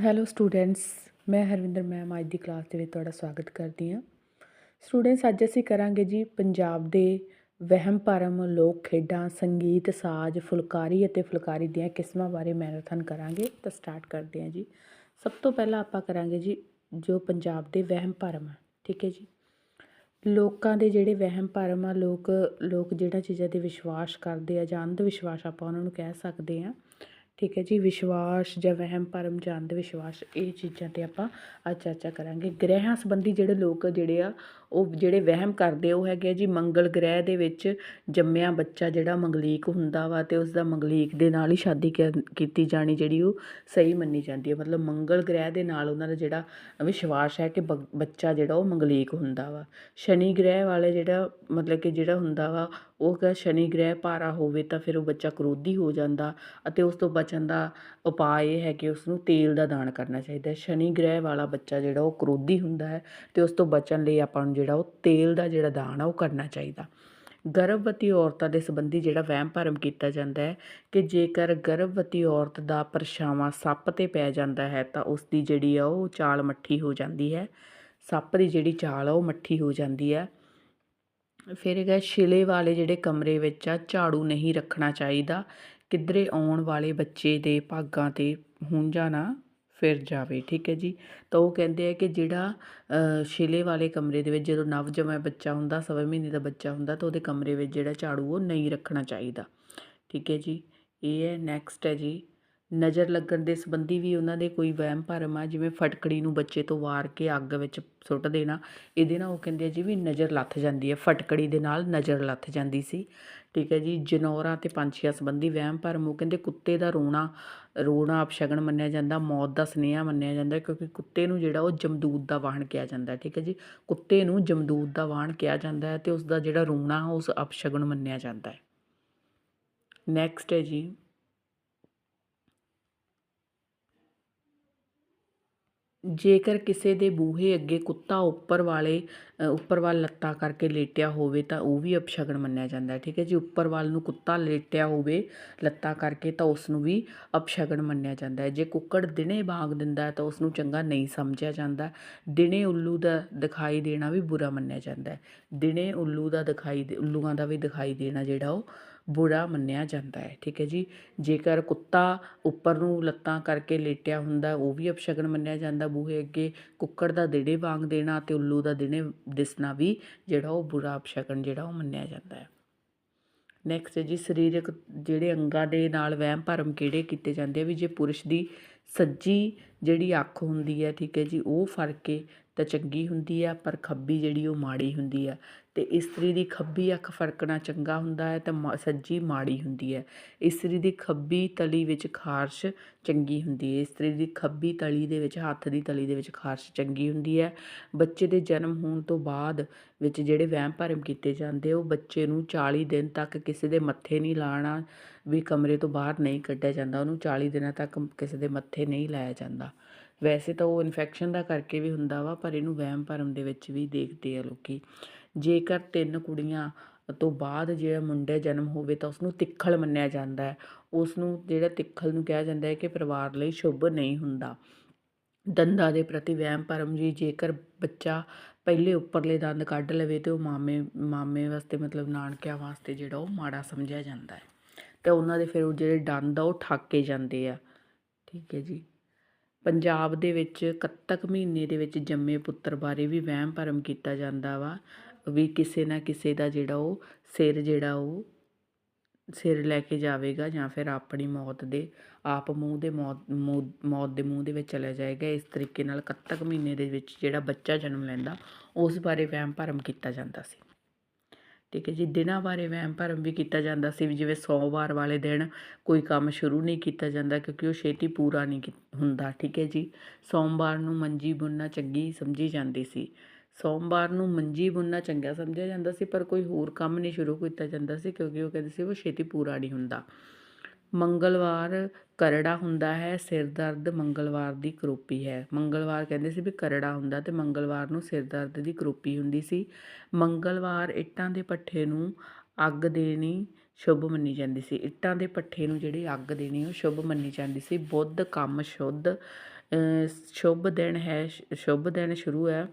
Hello students ਮੈਂ Harvinder ma'am ਅੱਜ ਦੀ class ਦੇ ਵਿੱਚ ਤੁਹਾਡਾ ਸਵਾਗਤ ਕਰਦੀ ਹਾਂ। ਸਟੂਡੈਂਟਸ ਅੱਜ ਅਸੀਂ ਕਰਾਂਗੇ ਜੀ ਪੰਜਾਬ ਦੇ ਵਹਿਮ ਭਰਮ, ਲੋਕ ਖੇਡਾਂ, ਸੰਗੀਤ, ਸਾਜ਼, ਫੁਲਕਾਰੀ ਅਤੇ ਫੁਲਕਾਰੀ ਦੀਆਂ ਕਿਸਮਾਂ ਬਾਰੇ ਮੈਰਾਥਨ ਕਰਾਂਗੇ ਤਾਂ ਸਟਾਰਟ ਕਰਦੇ ਹਾਂ ਜੀ। ਸਭ ਤੋਂ ਪਹਿਲਾਂ ਆਪਾਂ ਕਰਾਂਗੇ ਜੀ ਜੋ ਪੰਜਾਬ ਦੇ ਵਹਿਮ ਭਰਮ ਆ, ਠੀਕ ਹੈ ਜੀ। ਲੋਕਾਂ ਦੇ ਜਿਹੜੇ ਵਹਿਮ ਭਰਮ ਆ, ਲੋਕ ਲੋਕ ਜਿਹੜਾ ਚੀਜ਼ਾਂ ਤੇ ਵਿਸ਼ਵਾਸ ਕਰਦੇ ਆ ਜਾਂ ਅੰਧ ਵਿਸ਼ਵਾਸ ਆਪਾਂ ਉਹਨਾਂ ਨੂੰ ਕਹਿ ਸਕਦੇ ਆ ਠੀਕ ਹੈ ਜੀ, ਵਿਸ਼ਵਾਸ ਜਾਂ ਵਹਿਮ, ਭਰਮ ਜਾਂ ਅੰਧ ਵਿਸ਼ਵਾਸ, ਇਹ ਚੀਜ਼ਾਂ ਤੇ ਆਪਾਂ ਅੱਜ ਚਰਚਾ ਕਰਾਂਗੇ। ਗ੍ਰਹਿਆਂ ਸੰਬੰਧੀ ਜਿਹੜੇ ਲੋਕ ਜਿਹੜੇ ਆ ਉਹ ਜਿਹੜੇ ਵਹਿਮ ਕਰਦੇ ਉਹ ਹੈਗੇ ਆ ਜੀ ਮੰਗਲ ਗ੍ਰਹਿ ਦੇ ਵਿੱਚ ਜੰਮਿਆ ਬੱਚਾ ਜਿਹੜਾ ਮੰਗਲੀਕ ਹੁੰਦਾ ਵਾ ਅਤੇ ਉਸਦਾ ਮੰਗਲੀਕ ਦੇ ਨਾਲ ਹੀ ਸ਼ਾਦੀ ਕਰ- ਕੀਤੀ ਜਾਣੀ ਜਿਹੜੀ ਉਹ ਸਹੀ ਮੰਨੀ ਜਾਂਦੀ ਹੈ ਮਤਲਬ ਮੰਗਲ ਗ੍ਰਹਿ ਦੇ ਨਾਲ ਉਹਨਾਂ ਦਾ ਜਿਹੜਾ ਵਿਸ਼ਵਾਸ ਹੈ ਕਿ ਬ- ਬੱਚਾ ਜਿਹੜਾ ਉਹ ਮੰਗਲੀਕ ਹੁੰਦਾ ਵਾ। ਸ਼ਨੀ ਗ੍ਰਹਿ ਵਾਲੇ ਜਿਹੜਾ ਮਤਲਬ ਕਿ ਜਿਹੜਾ ਹੁੰਦਾ ਵਾ, ਉਹ ਕਿ ਸ਼ਨੀ ਗ੍ਰਹਿ ਭਾਰਾ ਹੋਵੇ ਤਾਂ ਫਿਰ ਉਹ ਬੱਚਾ ਕਰੋਧੀ ਹੋ ਜਾਂਦਾ ਅਤੇ ਉਸ ਤੋਂ ਬਚਣ ਦਾ ਉਪਾਅ ਇਹ ਹੈ ਕਿ ਉਸ ਨੂੰ ਤੇਲ ਦਾ ਦਾਨ ਕਰਨਾ ਚਾਹੀਦਾ ਸ਼ਨੀ ਗ੍ਰਹਿ ਵਾਲਾ ਬੱਚਾ ਜਿਹੜਾ ਉਹ ਕਰੋਧੀ ਹੁੰਦਾ ਹੈ ਅਤੇ ਉਸ ਤੋਂ ਬਚਣ ਲਈ ਆਪਾਂ ਨੂੰ ਜਿਹੜਾ ਉਹ ਤੇਲ ਦਾ ਜਿਹੜਾ ਦਾਨ ਆ, ਉਹ ਕਰਨਾ ਚਾਹੀਦਾ। ਗਰਭਵਤੀ ਔਰਤਾਂ ਦੇ ਸੰਬੰਧੀ ਜਿਹੜਾ ਵਹਿਮ ਭਰਮ ਕੀਤਾ ਜਾਂਦਾ ਹੈ ਕਿ ਜੇਕਰ ਗਰਭਵਤੀ ਔਰਤ ਦਾ ਪਰਛਾਵਾਂ ਸੱਪ ਤੇ ਪੈ ਜਾਂਦਾ ਹੈ, ਤਾਂ ਉਸ ਦੀ ਜਿਹੜੀ ਆ ਉਹ ਚਾਲ ਮੱਠੀ ਹੋ ਜਾਂਦੀ ਹੈ। ਸੱਪ ਦੀ ਜਿਹੜੀ ਚਾਲ ਆ, ਉਹ ਮੱਠੀ ਹੋ ਜਾਂਦੀ ਹੈ। ਫਿਰ ਹੈਗਾ ਛਿਲੇ ਵਾਲੇ ਜਿਹੜੇ ਕਮਰੇ ਵਿੱਚ ਆ, ਝਾੜੂ ਨਹੀਂ ਰੱਖਣਾ ਚਾਹੀਦਾ। ਕਿਧਰੇ ਆਉਣ ਵਾਲੇ ਬੱਚੇ ਦੇ ਭਾਗਾਂ ਤੇ ਹੁੰਝਾ ਨਾ ਫਿਰ ਜਾਵੇ ਠੀਕ ਹੈ ਜੀ? ਤਾਂ ਉਹ ਕਹਿੰਦੇ ਆ ਕਿ ਜਿਹੜਾ ਅ, ਛਿਲੇ ਵਾਲੇ ਕਮਰੇ ਦੇ ਵਿੱਚ ਜਦੋਂ ਨਵ ਜੰਮਿਆ ਬੱਚਾ ਹੁੰਦਾ ਸਵਾ ਮਹੀਨੇ ਦਾ ਬੱਚਾ ਹੁੰਦਾ ਤਾਂ ਉਹਦੇ ਕਮਰੇ ਵਿੱਚ ਜਿਹੜਾ ਝਾੜੂ ਉਹ ਨਹੀਂ ਰੱਖਣਾ ਚਾਹੀਦਾ। ਠੀਕ ਹੈ ਜੀ? ਇਹ ਹੈ ਨੈਕਸਟ ਹੈ ਜੀ। ਨਜ਼ਰ ਲੱਗਣ ਦੇ ਸੰਬੰਧੀ ਵੀ ਉਹਨਾਂ ਦੇ ਕੋਈ ਵਹਿਮ ਭਰਮ ਆ ਜਿਵੇਂ ਫਟਕੜੀ ਨੂੰ ਬੱਚੇ ਤੋਂ ਵਾਰ ਕੇ ਅੱਗ ਵਿੱਚ ਸੁੱਟ ਦੇਣਾ। ਇਹਦੇ ਨਾਲ ਉਹ ਕਹਿੰਦੇ ਆ ਜੀ ਵੀ ਨਜ਼ਰ ਲੱਥ ਜਾਂਦੀ ਹੈ। ਫਟਕੜੀ ਦੇ ਨਾਲ ਨਜ਼ਰ ਲੱਥ ਜਾਂਦੀ ਸੀ। ਠੀਕ ਹੈ ਜੀ, ਜਨੌਰਾਂ ਤੇ ਪੰਛੀਆਂ ਸੰਬੰਧੀ ਵਹਿਮ ਭਰਮ, ਉਹ ਕਹਿੰਦੇ ਕੁੱਤੇ ਦਾ ਰੋਣਾ ਰੋਣਾ ਅਪਸ਼ਗਨ ਮੰਨਿਆ ਜਾਂਦਾ, ਮੌਤ ਦਾ ਸੁਨੇਹਾ ਮੰਨਿਆ ਜਾਂਦਾ, ਕਿਉਂਕਿ ਕੁੱਤੇ ਨੂੰ ਜਿਹੜਾ ਉਹ ਜਮਦੂਤ ਦਾ ਵਾਹਨ ਕਿਹਾ ਜਾਂਦਾ ਠੀਕ ਹੈ ਜੀ। ਕੁੱਤੇ ਨੂੰ ਜਮਦੂਤ ਦਾ ਵਾਹਨ ਕਿਹਾ ਜਾਂਦਾ ਹੈ ਤੇ ਉਸ ਦਾ ਜਿਹੜਾ ਰੋਣਾ, ਉਸ ਅਪਸ਼ਗਨ ਮੰਨਿਆ ਜਾਂਦਾ ਹੈ। ਨੈਕਸਟ ਹੈ ਜੀ ਜੇਕਰ ਕਿਸੇ ਦੇ ਬੂਹੇ ਅੱਗੇ ਕੁੱਤਾ ਉੱਪਰ ਵਾਲੇ ਉੱਪਰ ਵੱਲ ਲੱਤਾਂ ਕਰਕੇ ਲੇਟਿਆ ਹੋਵੇ ਤਾਂ ਉਹ ਵੀ ਅਪਸ਼ਗਨ ਮੰਨਿਆ ਜਾਂਦਾ ਠੀਕ ਹੈ ਜੀ? ਉੱਪਰ ਵੱਲ ਨੂੰ ਕੁੱਤਾ ਲੇਟਿਆ ਹੋਵੇ, ਲੱਤਾਂ ਕਰਕੇ ਤਾਂ ਉਸ ਨੂੰ ਵੀ ਅਪਸ਼ਗਨ ਮੰਨਿਆ ਜਾਂਦਾ ਹੈ। ਜੇ ਕੁੱਕੜ ਦਿਨੇ ਬਾਗ ਦਿੰਦਾ ਹੈ ਤਾਂ ਉਸ ਨੂੰ ਚੰਗਾ ਨਹੀਂ ਸਮਝਿਆ ਜਾਂਦਾ ਦਿਨੇ ਉੱਲੂ ਦਾ ਦਿਖਾਈ ਦੇਣਾ ਵੀ ਬੁਰਾ ਮੰਨਿਆ ਜਾਂਦਾ ਹੈ। ਦਿਨੇ ਉੱਲੂ ਦਾ ਦਿਖਾਈ ਦੇ, ਉੱਲੂਆਂ ਦਾ ਵੀ ਦਿਖਾਈ ਦੇਣਾ ਜਿਹੜਾ ਉਹ ਬੁਰਾ ਮੰਨਿਆ ਜਾਂਦਾ ਹੈ, ਠੀਕ ਹੈ ਜੀ। ਜੇਕਰ ਕੁੱਤਾ ਉੱਪਰ ਨੂੰ ਲੱਤਾਂ ਕਰਕੇ ਲੇਟਿਆ ਹੁੰਦਾ ਉਹ ਵੀ ਅਪਸ਼ਗਨ ਮੰਨਿਆ ਜਾਂਦਾ। ਬੂਹੇ ਅੱਗੇ ਕੁੱਕੜ ਦਾ ਦਿਨੇ ਵਾਂਗ ਦੇਣਾ ਅਤੇ ਉੱਲੂ ਦਾ ਦਿਨੇ ਦਿਸਣਾ ਵੀ ਜਿਹੜਾ ਉਹ ਬੁਰਾ ਅਪਸ਼ਗਨ ਜਿਹੜਾ ਉਹ ਮੰਨਿਆ ਜਾਂਦਾ ਹੈ। ਨੈਕਸਟ ਹੈ ਜੀ, ਸਰੀਰਕ ਜਿਹੜੇ ਅੰਗਾਂ ਦੇ ਨਾਲ ਵਹਿਮ ਭਰਮ ਕਿਹੜੇ ਕੀਤੇ ਜਾਂਦੇ ਆ? ਵੀ ਜੇ ਪੁਰਸ਼ ਦੀ ਸੱਜੀ ਜਿਹੜੀ ਅੱਖ ਹੁੰਦੀ ਹੈ, ਠੀਕ ਹੈ ਜੀ, ਉਹ ਫੜ ਕੇ ਤਾਂ ਚੰਗੀ ਹੁੰਦੀ ਆ ਪਰ ਖੱਬੀ ਜਿਹੜੀ ਉਹ ਮਾੜੀ ਹੁੰਦੀ ਆ ਤੇ ਇਸਤਰੀ ਦੀ ਖੱਬੀ ਅੱਖ ਫੜਕਣਾ ਚੰਗਾ ਹੁੰਦਾ ਹੈ ਤੇ ਮਾ- ਸੱਜੀ ਮਾੜੀ ਹੁੰਦੀ ਹੈ। ਇਸਤਰੀ ਦੀ ਖੱਬੀ ਤਲੀ ਵਿੱਚ ਖਾਰਸ਼ ਚੰਗੀ ਹੁੰਦੀ ਹੈ। ਇਸਤਰੀ ਦੀ ਖੱਬੀ ਤਲੀ ਦੇ ਵਿੱਚ, ਹੱਥ ਦੀ ਤਲੀ ਦੇ ਵਿੱਚ ਖਾਰਸ਼ ਚੰਗੀ ਹੁੰਦੀ ਹੈ। ਬੱਚੇ ਦੇ ਜਨਮ ਹੋਣ ਤੋਂ ਬਾਅਦ ਵਿੱਚ ਜਿਹੜੇ ਵਹਿਮ ਭਰਮ ਕੀਤੇ ਜਾਂਦੇ ਉਹ ਬੱਚੇ ਨੂੰ 40 ਦਿਨ ਤੱਕ ਕਿਸੇ ਦੇ ਮੱਥੇ ਨਹੀਂ ਲਾਣਾ ਵੀ ਕਮਰੇ ਤੋਂ ਬਾਹਰ ਨਹੀਂ ਕੱਢਿਆ ਜਾਂਦਾ। ਉਹਨੂੰ 40 ਦਿਨਾਂ ਤੱਕ ਕਿਸੇ ਦੇ ਮੱਥੇ ਨਹੀਂ ਲਾਇਆ ਜਾਂਦਾ। ਵੈਸੇ ਤਾਂ ਉਹ ਇਨਫੈਕਸ਼ਨ ਦਾ ਕਰਕੇ ਵੀ ਹੁੰਦਾ ਵਾ, ਪਰ ਇਹਨੂੰ ਵਹਿਮ ਭਰਮ ਦੇ ਵਿੱਚ ਵੀ ਦੇਖਦੇ ਆ ਲੋਕੀ। ਜੇਕਰ ਤਿੰਨ ਕੁੜੀਆਂ ਤੋਂ ਬਾਅਦ ਜਿਹੜਾ ਮੁੰਡੇ ਜਨਮ ਹੋਵੇ ਤਾਂ ਉਸਨੂੰ ਤਿੱਖਲ ਮੰਨਿਆ ਜਾਂਦਾ ਹੈ। ਉਸ ਨੂੰ ਜਿਹੜਾ ਤਿੱਖਲ ਨੂੰ ਕਿਹਾ ਜਾਂਦਾ ਹੈ ਕਿ ਪਰਿਵਾਰ ਲਈ ਸ਼ੁਭ ਨਹੀਂ ਹੁੰਦਾ। ਦੰਦਾਂ ਦੇ ਪ੍ਰਤੀ ਵਹਿਮ ਭਰਮ ਜੀ ਜੇਕਰ ਬੱਚਾ ਪਹਿਲੇ ਉੱਪਰਲੇ ਦੰਦ ਕੱਢ ਲਵੇ ਤੇ ਉਹ ਮਾਮੇ ਮਾਮੇ ਵਾਸਤੇ ਮਤਲਬ ਨਾਨਕਿਆਂ ਵਾਸਤੇ ਜਿਹੜਾ ਉਹ ਮਾੜਾ ਸਮਝਿਆ ਜਾਂਦਾ ਹੈ। ਤੇ ਉਹਨਾਂ ਦੇ ਫਿਰ ਉਹ ਜਿਹੜੇ ਦੰਦ ਆ ਉਹ ਠਾਕੇ ਜਾਂਦੇ ਆ। ਠੀਕ ਹੈ ਜੀ। ਪੰਜਾਬ ਦੇ ਵਿੱਚ ਕੱਤਕ ਮਹੀਨੇ ਦੇ ਵਿੱਚ ਜੰਮੇ ਪੁੱਤਰ ਬਾਰੇ ਵੀ ਵਹਿਮ ਭਰਮ ਕੀਤਾ ਜਾਂਦਾ ਵਾ। ਵੀ ਕਿਸੇ ਨਾ ਕਿਸੇ ਦਾ ਜਿਹੜਾ ਉਹ ਸਿਰ ਜਿਹੜਾ ਉਹ ਸਿਰ ਲੈ ਕੇ ਜਾਵੇਗਾ ਜਾਂ ਫਿਰ ਆਪਣੀ ਮੌਤ ਦੇ, ਆਪ ਮੂੰਹ ਦੇ ਮੌਤ, ਮੂੰਹ- ਮੌਤ ਦੇ ਮੂੰਹ ਦੇ ਵਿੱਚ ਚਲਾ ਜਾਏਗਾ। ਇਸ ਤਰੀਕੇ ਨਾਲ ਕੱਤਕ ਮਹੀਨੇ ਦੇ ਵਿੱਚ ਜਿਹੜਾ ਬੱਚਾ ਜਨਮ ਲੈਂਦਾ, ਉਸ ਬਾਰੇ ਵਹਿਮ ਭਰਮ ਕੀਤਾ ਜਾਂਦਾ ਸੀ। ਠੀਕ ਹੈ ਜੀ, ਦਿਨਾਂ ਬਾਰੇ ਵਹਿਮ ਭਰਮ ਵੀ ਕੀਤਾ ਜਾਂਦਾ ਸੀ ਵੀ ਜਿਵੇਂ ਸੋਮਵਾਰ ਵਾਲੇ ਦਿਨ ਕੋਈ ਕੰਮ ਸ਼ੁਰੂ ਨਹੀਂ ਕੀਤਾ ਜਾਂਦਾ ਕਿਉਂਕਿ ਉਹ ਛੇਤੀ ਪੂਰਾ ਨਹੀਂ ਕੀ- ਹੁੰਦਾ। ਠੀਕ ਹੈ ਜੀ, ਸੋਮਵਾਰ ਨੂੰ ਮੰਜੀ ਬੁਣਨਾ ਚੰਗੀ ਸਮਝੀ ਜਾਂਦੀ ਸੀ। ਸੋਮਵਾਰ ਨੂੰ ਮੰਜੀ ਬੁਣਨਾ ਚੰਗਾ ਸਮਝਿਆ ਜਾਂਦਾ ਸੀ ਪਰ ਕੋਈ ਹੋਰ ਕੰਮ ਨਹੀਂ ਸ਼ੁਰੂ ਕੀਤਾ ਜਾਂਦਾ ਸੀ ਕਿਉਂਕਿ ਉਹ ਕਹਿੰਦੇ ਸੀ ਉਹ ਛੇਤੀ ਪੂਰਾ ਨਹੀਂ ਹੁੰਦਾ। ਮੰਗਲਵਾਰ ਕਰੜਾ ਹੁੰਦਾ ਹੈ ਸਿਰ ਦਰਦ ਮੰਗਲਵਾਰ ਦੀ ਕਰੋਪੀ ਹੈ। ਮੰਗਲਵਾਰ ਕਹਿੰਦੇ ਸੀ ਵੀ ਕਰੜਾ ਹੁੰਦਾ ਤੇ ਮੰਗਲਵਾਰ ਨੂੰ ਸਿਰ ਦਰਦ ਦੀ ਕਰੋਪੀ ਹੁੰਦੀ ਸੀ। ਮੰਗਲਵਾਰ ਇੱਟਾਂ ਦੇ ਪੱਠੇ ਨੂੰ ਅੱਗ ਦੇਣੀ ਸ਼ੁਭ ਮੰਨੀ ਜਾਂਦੀ ਸੀ। ਇੱਟਾਂ ਦੇ ਪੱਠੇ ਨੂੰ ਜਿਹੜੀ ਅੱਗ ਦੇਣੀ ਉਹ ਸ਼ੁਭ ਮੰਨੀ ਜਾਂਦੀ ਸੀ। ਬੁੱਧ ਕੰਮ ਸ਼ੁੱਧ ਅ, ਸ਼ੁਭ ਦਿਨ ਹੈ ਸ਼ੁਭ ਦਿਨ ਸ਼ੁਰੂ ਹੈ।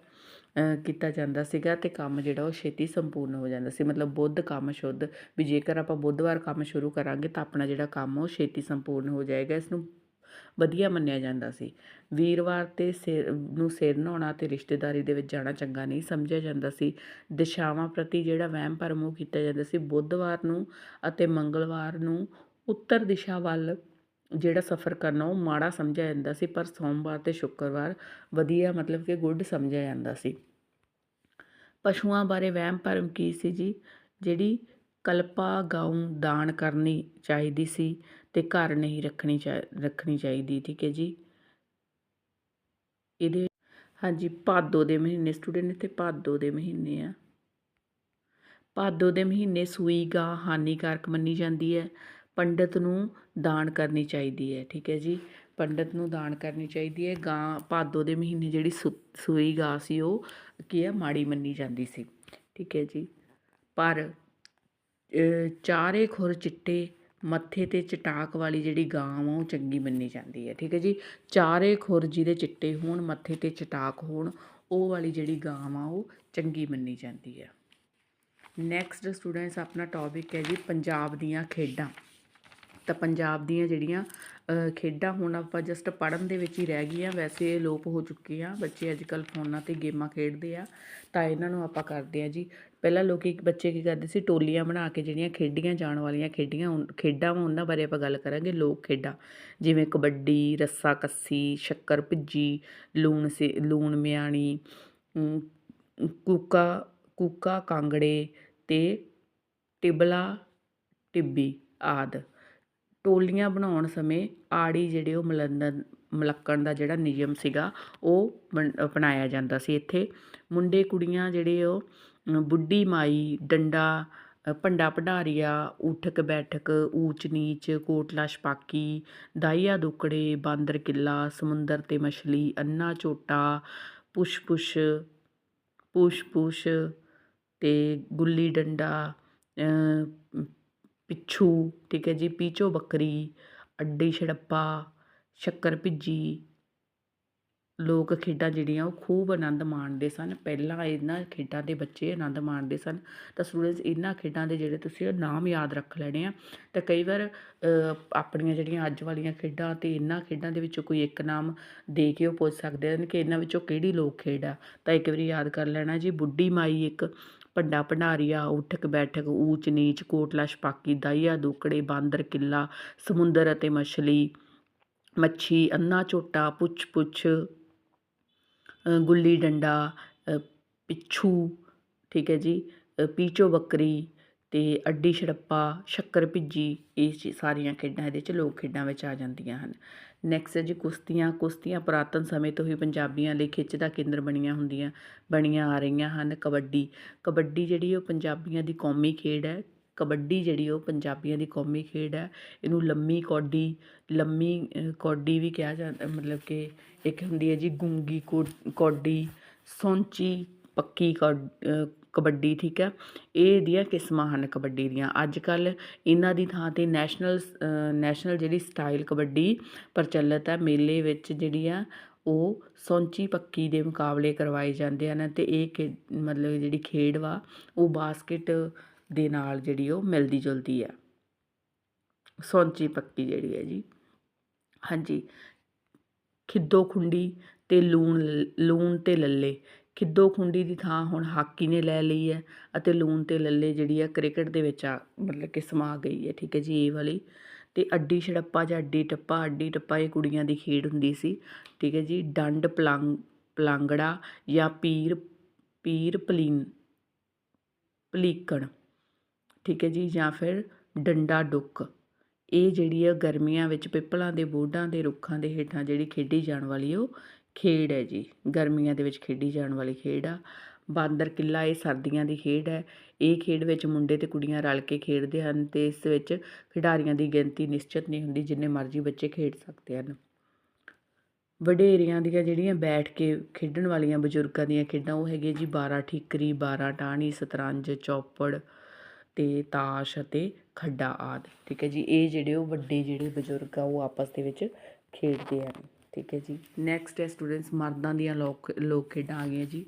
ਕੀਤਾ ਜਾਂਦਾ ਸੀਗਾ ਅਤੇ ਕੰਮ ਜਿਹੜਾ ਉਹ ਛੇਤੀ ਸੰਪੂਰਨ ਹੋ ਜਾਂਦਾ ਸੀ। ਮਤਲਬ ਬੁੱਧ ਕੰਮ ਸ਼ੁੱਧ, ਵੀ ਜੇਕਰ ਆਪਾਂ ਬੁੱਧਵਾਰ ਕੰਮ ਸ਼ੁਰੂ ਕਰਾਂਗੇ ਤਾਂ ਆਪਣਾ ਜਿਹੜਾ ਕੰਮ ਉਹ ਛੇਤੀ ਸੰਪੂਰਨ ਹੋ ਜਾਏਗਾ, ਇਸ ਨੂੰ ਵਧੀਆ ਮੰਨਿਆ ਜਾਂਦਾ ਸੀ। ਵੀਰਵਾਰ ਤੇ ਸਿਰ ਨੂੰ ਸਿਰ ਨਹਾਉਣਾ ਤੇ ਰਿਸ਼ਤੇਦਾਰੀ ਦੇ ਵਿੱਚ ਜਾਣਾ ਚੰਗਾ ਨਹੀਂ ਸਮਝਿਆ ਜਾਂਦਾ ਸੀ। ਦਿਸ਼ਾਵਾਂ ਪ੍ਰਤੀ ਜਿਹੜਾ ਵਹਿਮ ਭਰਮ ਉਹ ਕੀਤਾ ਜਾਂਦਾ ਸੀ। ਬੁੱਧਵਾਰ ਨੂੰ ਅਤੇ ਮੰਗਲਵਾਰ ਨੂੰ ਉੱਤਰ ਦਿਸ਼ਾ ਵੱਲ ਜਿਹੜਾ ਸਫ਼ਰ ਕਰਨਾ ਉਹ ਮਾੜਾ ਸਮਝਿਆ ਜਾਂਦਾ ਸੀ, ਪਰ ਸੋਮਵਾਰ ਅਤੇ ਸ਼ੁੱਕਰਵਾਰ ਵਧੀਆ ਮਤਲਬ ਕਿ ਗੁੱਡ ਸਮਝਿਆ ਜਾਂਦਾ ਸੀ। ਪਸ਼ੂਆਂ ਬਾਰੇ ਵਹਿਮ ਭਰਮ ਕੀ ਸੀ ਜੀ? ਜਿਹੜੀ ਕਲਪਾ, ਗਊ, ਦਾਨ ਕਰਨੀ ਚਾਹੀਦੀ ਸੀ ਤੇ ਘਰ ਨਹੀਂ ਰੱਖਣੀ ਚਾਹ ਰੱਖਣੀ ਚਾਹੀਦੀ, ਠੀਕ ਹੈ ਜੀ? ਇਹਦੇ ਹਾਂਜੀ, ਭਾਦੋ ਦੇ ਮਹੀਨੇ, ਸਟੂਡੈਂਟ ਇੱਥੇ ਭਾਦੋ ਦੇ ਮਹੀਨੇ ਆ। ਭਾਦੋ ਦੇ ਮਹੀਨੇ ਸੂਈ, ਗਾਂ ਹਾਨੀਕਾਰਕ ਮੰਨੀ ਜਾਂਦੀ ਹੈ। ਪੰਡਤ ਨੂੰ ਦਾਨ ਕਰਨੀ ਚਾਹੀਦੀ ਹੈ, ਠੀਕ ਹੈ ਜੀ? ਪੰਡਤ ਨੂੰ ਦਾਨ ਕਰਨੀ ਚਾਹੀਦੀ ਹੈ। ਗਾਂ ਭਾਦੋ ਦੇ ਮਹੀਨੇ ਜਿਹੜੀ ਸੁ- ਸੂਈ ਗਾਂ ਸੀ ਉਹ ਕੀ ਹੈ? ਮਾੜੀ ਮੰਨੀ ਜਾਂਦੀ ਸੀ, ਠੀਕ ਹੈ ਜੀ? ਪਰ ਚਾਰੇ ਖੁਰ ਚਿੱਟੇ, ਮੱਥੇ ਤੇ ਚਟਾਕ ਵਾਲੀ ਜਿਹੜੀ ਗਾਂ ਵਾ ਉਹ ਚੰਗੀ ਮੰਨੀ ਜਾਂਦੀ ਹੈ, ਠੀਕ ਹੈ ਜੀ? ਚਾਰੇ ਖੁਰ ਜਿਹਦੇ ਚਿੱਟੇ ਹੋਣ, ਮੱਥੇ ਤੇ ਚਟਾਕ ਹੋਣ, ਉਹ ਵਾਲੀ ਜਿਹੜੀ ਗਾਂ ਆ ਉਹ ਚੰਗੀ ਮੰਨੀ ਜਾਂਦੀ ਹੈ। ਨੈਕਸਟ ਸਟੂਡੈਂਟਸ ਆਪਣਾ ਟੌਪਿਕ ਹੈ ਜੀ, ਪੰਜਾਬ ਦੀਆਂ ਖੇਡਾਂ। ਤਾਂ ਪੰਜਾਬ ਦੀਆਂ ਜਿਹੜੀਆਂ ਖੇਡਾਂ ਹੁਣ ਆਪਾਂ ਜਸਟ ਪੜ੍ਹਨ ਦੇ ਵਿੱਚ ਹੀ ਰਹਿ ਗਈਆਂ, ਵੈਸੇ ਇਹ ਲੋਪ ਹੋ ਚੁੱਕੀਆਂ ਬੱਚੇ ਅੱਜ ਕੱਲ੍ਹ ਫੋਨਾਂ ਤੇ ਗੇਮਾਂ ਖੇਡਦੇ ਆ, ਤਾਂ ਇਹਨਾਂ ਨੂੰ ਆਪਾਂ ਕਰਦੇ ਆ ਜੀ। ਪਹਿਲਾਂ ਲੋਕ ਬੱਚੇ ਕੀ ਕਰਦੇ ਸੀ, ਟੋਲੀਆਂ ਬਣਾ ਕੇ ਜਿਹੜੀਆਂ ਖੇਡੀਆਂ ਜਾਣ ਵਾਲੀਆਂ ਖੇਡੀਆਂ, ਉਨ- ਖੇਡਾਂ ਵਾ ਉਹਨਾਂ ਬਾਰੇ ਆਪਾਂ ਗੱਲ ਕਰਾਂਗੇ, ਲੋਕ ਖੇਡਾਂ। ਜਿਵੇਂ ਕਬੱਡੀ, ਰੱਸਾ ਕੱਸੀ, ਸ਼ੱਕਰ ਭਿੱਜੀ, ਲੂਣ ਸੇ, ਲੂਣ ਮਿਆਣੀ ਕੂਕਾ ਕੂਕਾ ਕਾਂਗੜੇ ਤੇ ਟਿਬਲਾ, ਟਿੱਬੀ ਆਦਿ। ਟੋਲੀਆਂ ਬਣਾਉਣ ਸਮੇਂ ਆੜੀ ਜਿਹੜੇ ਉਹ ਮਲੰਦਨ, ਮਲੱਕਣ ਦਾ ਜਿਹੜਾ ਨਿਯਮ ਸੀਗਾ, ਉਹ ਬਣ- ਅਪਣਾਇਆ ਜਾਂਦਾ ਸੀ ਇੱਥੇ। ਮੁੰਡੇ ਕੁੜੀਆਂ ਜਿਹੜੇ ਉਹ ਬੁੱਢੀ ਮਾਈ, ਡੰਡਾ ਭੰਡਾ ਭੰਡਾਰੀਆ, ਊਠਕ ਬੈਠਕ, ਊਚ ਨੀਚ ਕੋਟਲਾ ਛਪਾਕੀ ਦਾਈਆ ਦੁਕੜੇ, ਬਾਂਦਰ ਕਿੱਲਾ, ਸਮੁੰਦਰ ਤੇ ਮਛਲੀ, ਅੰਨਾ ਝੋਟਾ ਪੁਸ਼ ਪੁਸ਼ ਪੁਸ਼ ਪੁਸ਼ ਤੇ ਗੁੱਲੀ ਡੰਡਾ ਪਿੱਛੂ, ਠੀਕ ਹੈ ਜੀ, ਪੀਚੋ ਬੱਕਰੀ, ਅੱਡੀ ਛੜੱਪਾ, ਸ਼ੱਕਰ ਭਿੱਜੀ। ਲੋਕ ਖੇਡਾਂ ਜਿਹੜੀਆਂ ਉਹ ਖੂਬ ਆਨੰਦ ਮਾਣਦੇ ਸਨ। ਪਹਿਲਾਂ ਇਹਨਾਂ ਖੇਡਾਂ ਦੇ ਬੱਚੇ ਆਨੰਦ ਮਾਣਦੇ ਸਨ। ਤਾਂ ਸਟੂਡੈਂਟਸ ਇਹਨਾਂ ਖੇਡਾਂ ਦੇ ਜਿਹੜੇ ਤੁਸੀਂ ਉਹ ਨਾਮ ਯਾਦ ਰੱਖ ਲੈਣੇ ਆ। ਤਾਂ ਕਈ ਵਾਰ ਆਪਣੀਆਂ ਜਿਹੜੀਆਂ ਅੱਜ ਵਾਲੀਆਂ ਖੇਡਾਂ ਤੇ ਇਹਨਾਂ ਖੇਡਾਂ ਦੇ ਵਿੱਚੋਂ ਕੋਈ ਇੱਕ ਨਾਮ ਦੇ ਕੇ ਉਹ ਪੁੱਛ ਸਕਦੇ ਹਨ ਕਿ ਇਹਨਾਂ ਵਿੱਚੋਂ ਕਿਹੜੀ ਲੋਕ ਖੇਡ ਆ। ਤਾਂ ਇੱਕ ਵਾਰੀ ਯਾਦ ਕਰ ਲੈਣਾ ਜੀ, ਬੁੱਢੀ ਮਾਈ ਇੱਕ ਭੰਡਾ ਭੰਡਾਰੀਆ, ਉਠਕ ਬੈਠਕ, ਊਚ ਨੀਚ, ਕੋਟਲਾ ਛਪਾਕੀ, ਦਾਈਆ ਦੁੱਕੜੇ, ਬਾਂਦਰ ਕਿੱਲਾ, ਸਮੁੰਦਰ ਅਤੇ ਮਛਲੀ, ਮੱਛੀ, ਅੰਨਾ ਝੋਟਾ, ਪੁੱਛ ਪੁੱਛ ਗੁੱਲੀ ਡੰਡਾ ਪਿੱਛੂ, ਠੀਕ ਹੈ ਜੀ ਪੀਚੋ ਬੱਕਰੀ ਅਤੇ ਅੱਡੀ, ਛੜੱਪਾ, ਸ਼ੱਕਰ, ਭਿੱਜੀ ਇਹ ਚੀ- ਸਾਰੀਆਂ ਖੇਡਾਂ ਇਹਦੇ ਚ ਲੋਕ ਖੇਡਾਂ ਵਿੱਚ ਆ ਜਾਂਦੀਆਂ ਹਨ। ਨੈਕਸਟ ਹੈ ਜੀ ਕੁਸ਼ਤੀਆਂ। ਕੁਸ਼ਤੀਆਂ ਪੁਰਾਤਨ ਸਮੇਂ ਤੋਂ ਹੀ ਪੰਜਾਬੀਆਂ ਲਈ ਖਿੱਚ ਦਾ ਕੇਂਦਰ ਬਣੀਆਂ ਹੁੰਦੀਆਂ, ਬਣੀਆਂ ਆ ਰਹੀਆਂ ਹਨ। ਕਬੱਡੀ। ਕਬੱਡੀ ਜਿਹੜੀ ਉਹ ਪੰਜਾਬੀਆਂ ਦੀ ਕੌਮੀ ਖੇਡ ਹੈ। ਕਬੱਡੀ ਜਿਹੜੀ ਉਹ ਪੰਜਾਬੀਆਂ ਦੀ ਕੌਮੀ ਖੇਡ ਹੈ। ਇਹਨੂੰ ਲੰਮੀ ਕੌਡੀ ਲੰਮੀ ਕੌਡੀ ਵੀ ਕਿਹਾ ਜਾਂਦਾ ਮਤਲਬ ਕਿ ਇੱਕ ਹੁੰਦੀ ਹੈ ਜੀ ਗੁੰਗੀ ਕੌ- ਕੌਡੀ, ਸੌਂਚੀ, ਪੱਕੀ ਕੌ- ਕਬੱਡੀ, ਠੀਕ ਹੈ? ਇਹ ਇਹਦੀਆਂ ਕਿਸਮਾਂ ਹਨ ਕਬੱਡੀ ਦੀਆਂ। ਅੱਜ ਕੱਲ ਇਹਨਾਂ ਦੀ ਥਾਂ ਤੇ ਨੈਸ਼ਨਲ ਨੈਸ਼ਨਲ ਜਿਹੜੀ ਸਟਾਈਲ ਕਬੱਡੀ ਪ੍ਰਚਲਿਤ ਹੈ, ਮੇਲੇ ਵਿੱਚ ਜਿਹੜੀ ਆ, ਉਹ ਸੌਂਚੀ ਪੱਕੀ ਦੇ ਮੁਕਾਬਲੇ ਕਰਵਾਏ ਜਾਂਦੇ ਹਨ ਅਤੇ ਇਹ ਖੇ- ਮਤਲਬ ਜਿਹੜੀ ਖੇਡ ਵਾ, ਉਹ ਬਾਸਕਟ ਦੇ ਨਾਲ ਜਿਹੜੀ ਉਹ ਮਿਲਦੀ ਜੁਲਦੀ ਆ ਸੌਂਚੀ ਪੱਕੀ ਜਿਹੜੀ ਹੈ ਜੀ। ਹਾਂਜੀ। ਖਿੱਦੋ ਖੁੰਡੀ ਤੇ ਲੂਣ ਲ- ਲੂਣ ਤੇ ਲੱਲੇ। ਖਿੱਦੋ ਖੁੰਡੀ ਦੀ ਥਾਂ ਹੁਣ ਹਾਕੀ ਨੇ ਲੈ ਲਈ ਹੈ ਅਤੇ ਲੂਣ ਤੇ ਲੱਲੇ ਜਿਹੜੀ ਆ ਕ੍ਰਿਕਟ ਦੇ ਵਿੱਚ ਆ, ਮਤਲਬ ਕਿ ਸਮਾ ਗਈ ਹੈ, ਠੀਕ ਹੈ ਜੀ, ਇਹ ਵਾਲੀ। ਅਤੇ ਅੱਡੀ ਛੜੱਪਾ ਜਾਂ ਅੱਡੀ ਟੱਪਾ ਅੱਡੀ ਟੱਪਾ ਇਹ ਕੁੜੀਆਂ ਦੀ ਖੇਡ ਹੁੰਦੀ ਸੀ, ਠੀਕ ਹੈ ਜੀ, ਡੰਡ ਪਲੰਗ, ਪਲਾਂਗੜਾ ਜਾਂ ਪੀਰ ਪੀਰ ਪਲੀਨ, ਪਲੀਕਣ, ਠੀਕ ਹੈ ਜੀ, ਜਾਂ ਫਿਰ ਡੰਡਾ ਡੁੱਕ। ਇਹ ਜਿਹੜੀ ਆ ਗਰਮੀਆਂ ਵਿੱਚ ਪਿੱਪਲਾਂ ਦੇ ਬੋਢਾਂ ਦੇ ਰੁੱਖਾਂ ਦੇ ਹੇਠਾਂ ਜਿਹੜੀ ਖੇਡੀ ਜਾਣ ਵਾਲੀ ਉਹ ਖੇਡ ਹੈ ਜੀ, ਗਰਮੀਆਂ ਦੇ ਵਿੱਚ ਖੇਡੀ ਜਾਣ ਵਾਲੀ ਖੇਡ ਆ। ਬਾਂਦਰ ਕਿੱਲਾ ਇਹ ਸਰਦੀਆਂ ਦੀ ਖੇਡ ਹੈ। ਇਹ ਖੇਡ ਵਿੱਚ ਮੁੰਡੇ ਤੇ ਕੁੜੀਆਂ ਰਲ ਕੇ ਖੇਡਦੇ ਹਨ ਤੇ ਇਸ ਵਿੱਚ ਖਿਡਾਰੀਆਂ ਦੀ ਗਿਣਤੀ ਨਿਸ਼ਚਿਤ ਨਹੀਂ ਹੁੰਦੀ, ਜਿੰਨੇ ਮਰਜ਼ੀ ਬੱਚੇ ਖੇਡ ਸਕਦੇ ਹਨ। ਵਡੇਰਿਆਂ ਦੀਆਂ ਜਿਹੜੀਆਂ ਬੈਠ ਕੇ ਖੇਡਣ ਵਾਲੀਆਂ ਬਜ਼ੁਰਗਾਂ ਦੀਆਂ ਖੇਡਾਂ ਉਹ ਹੈਗੇ ਜੀ 12 ਠੀਕਰੀ 12 ਟਾਹਣੀ, ਸਤਰੰਜ, ਚੌਪੜ ਤੇ ਤਾਸ਼ ਅਤੇ ਖੱਡਾ ਆਦਿ। ਠੀਕ ਹੈ ਜੀ, ਇਹ ਜਿਹੜੇ ਉਹ ਵੱਡੇ ਜਿਹੜੇ ਬਜ਼ੁਰਗ ਆ ਉਹ ਆਪਸ ਦੇ ਵਿੱਚ ਖੇਡਦੇ ਹਨ। ਠੀਕ ਹੈ ਜੀ। ਨੈਕਸਟ ਹੈ ਸਟੂਡੈਂਟਸ ਮਰਦਾਂ ਦੀਆਂ ਲੋਕ ਲੋਕ ਖੇਡਾਂ ਆ ਗਈਆਂ ਜੀ।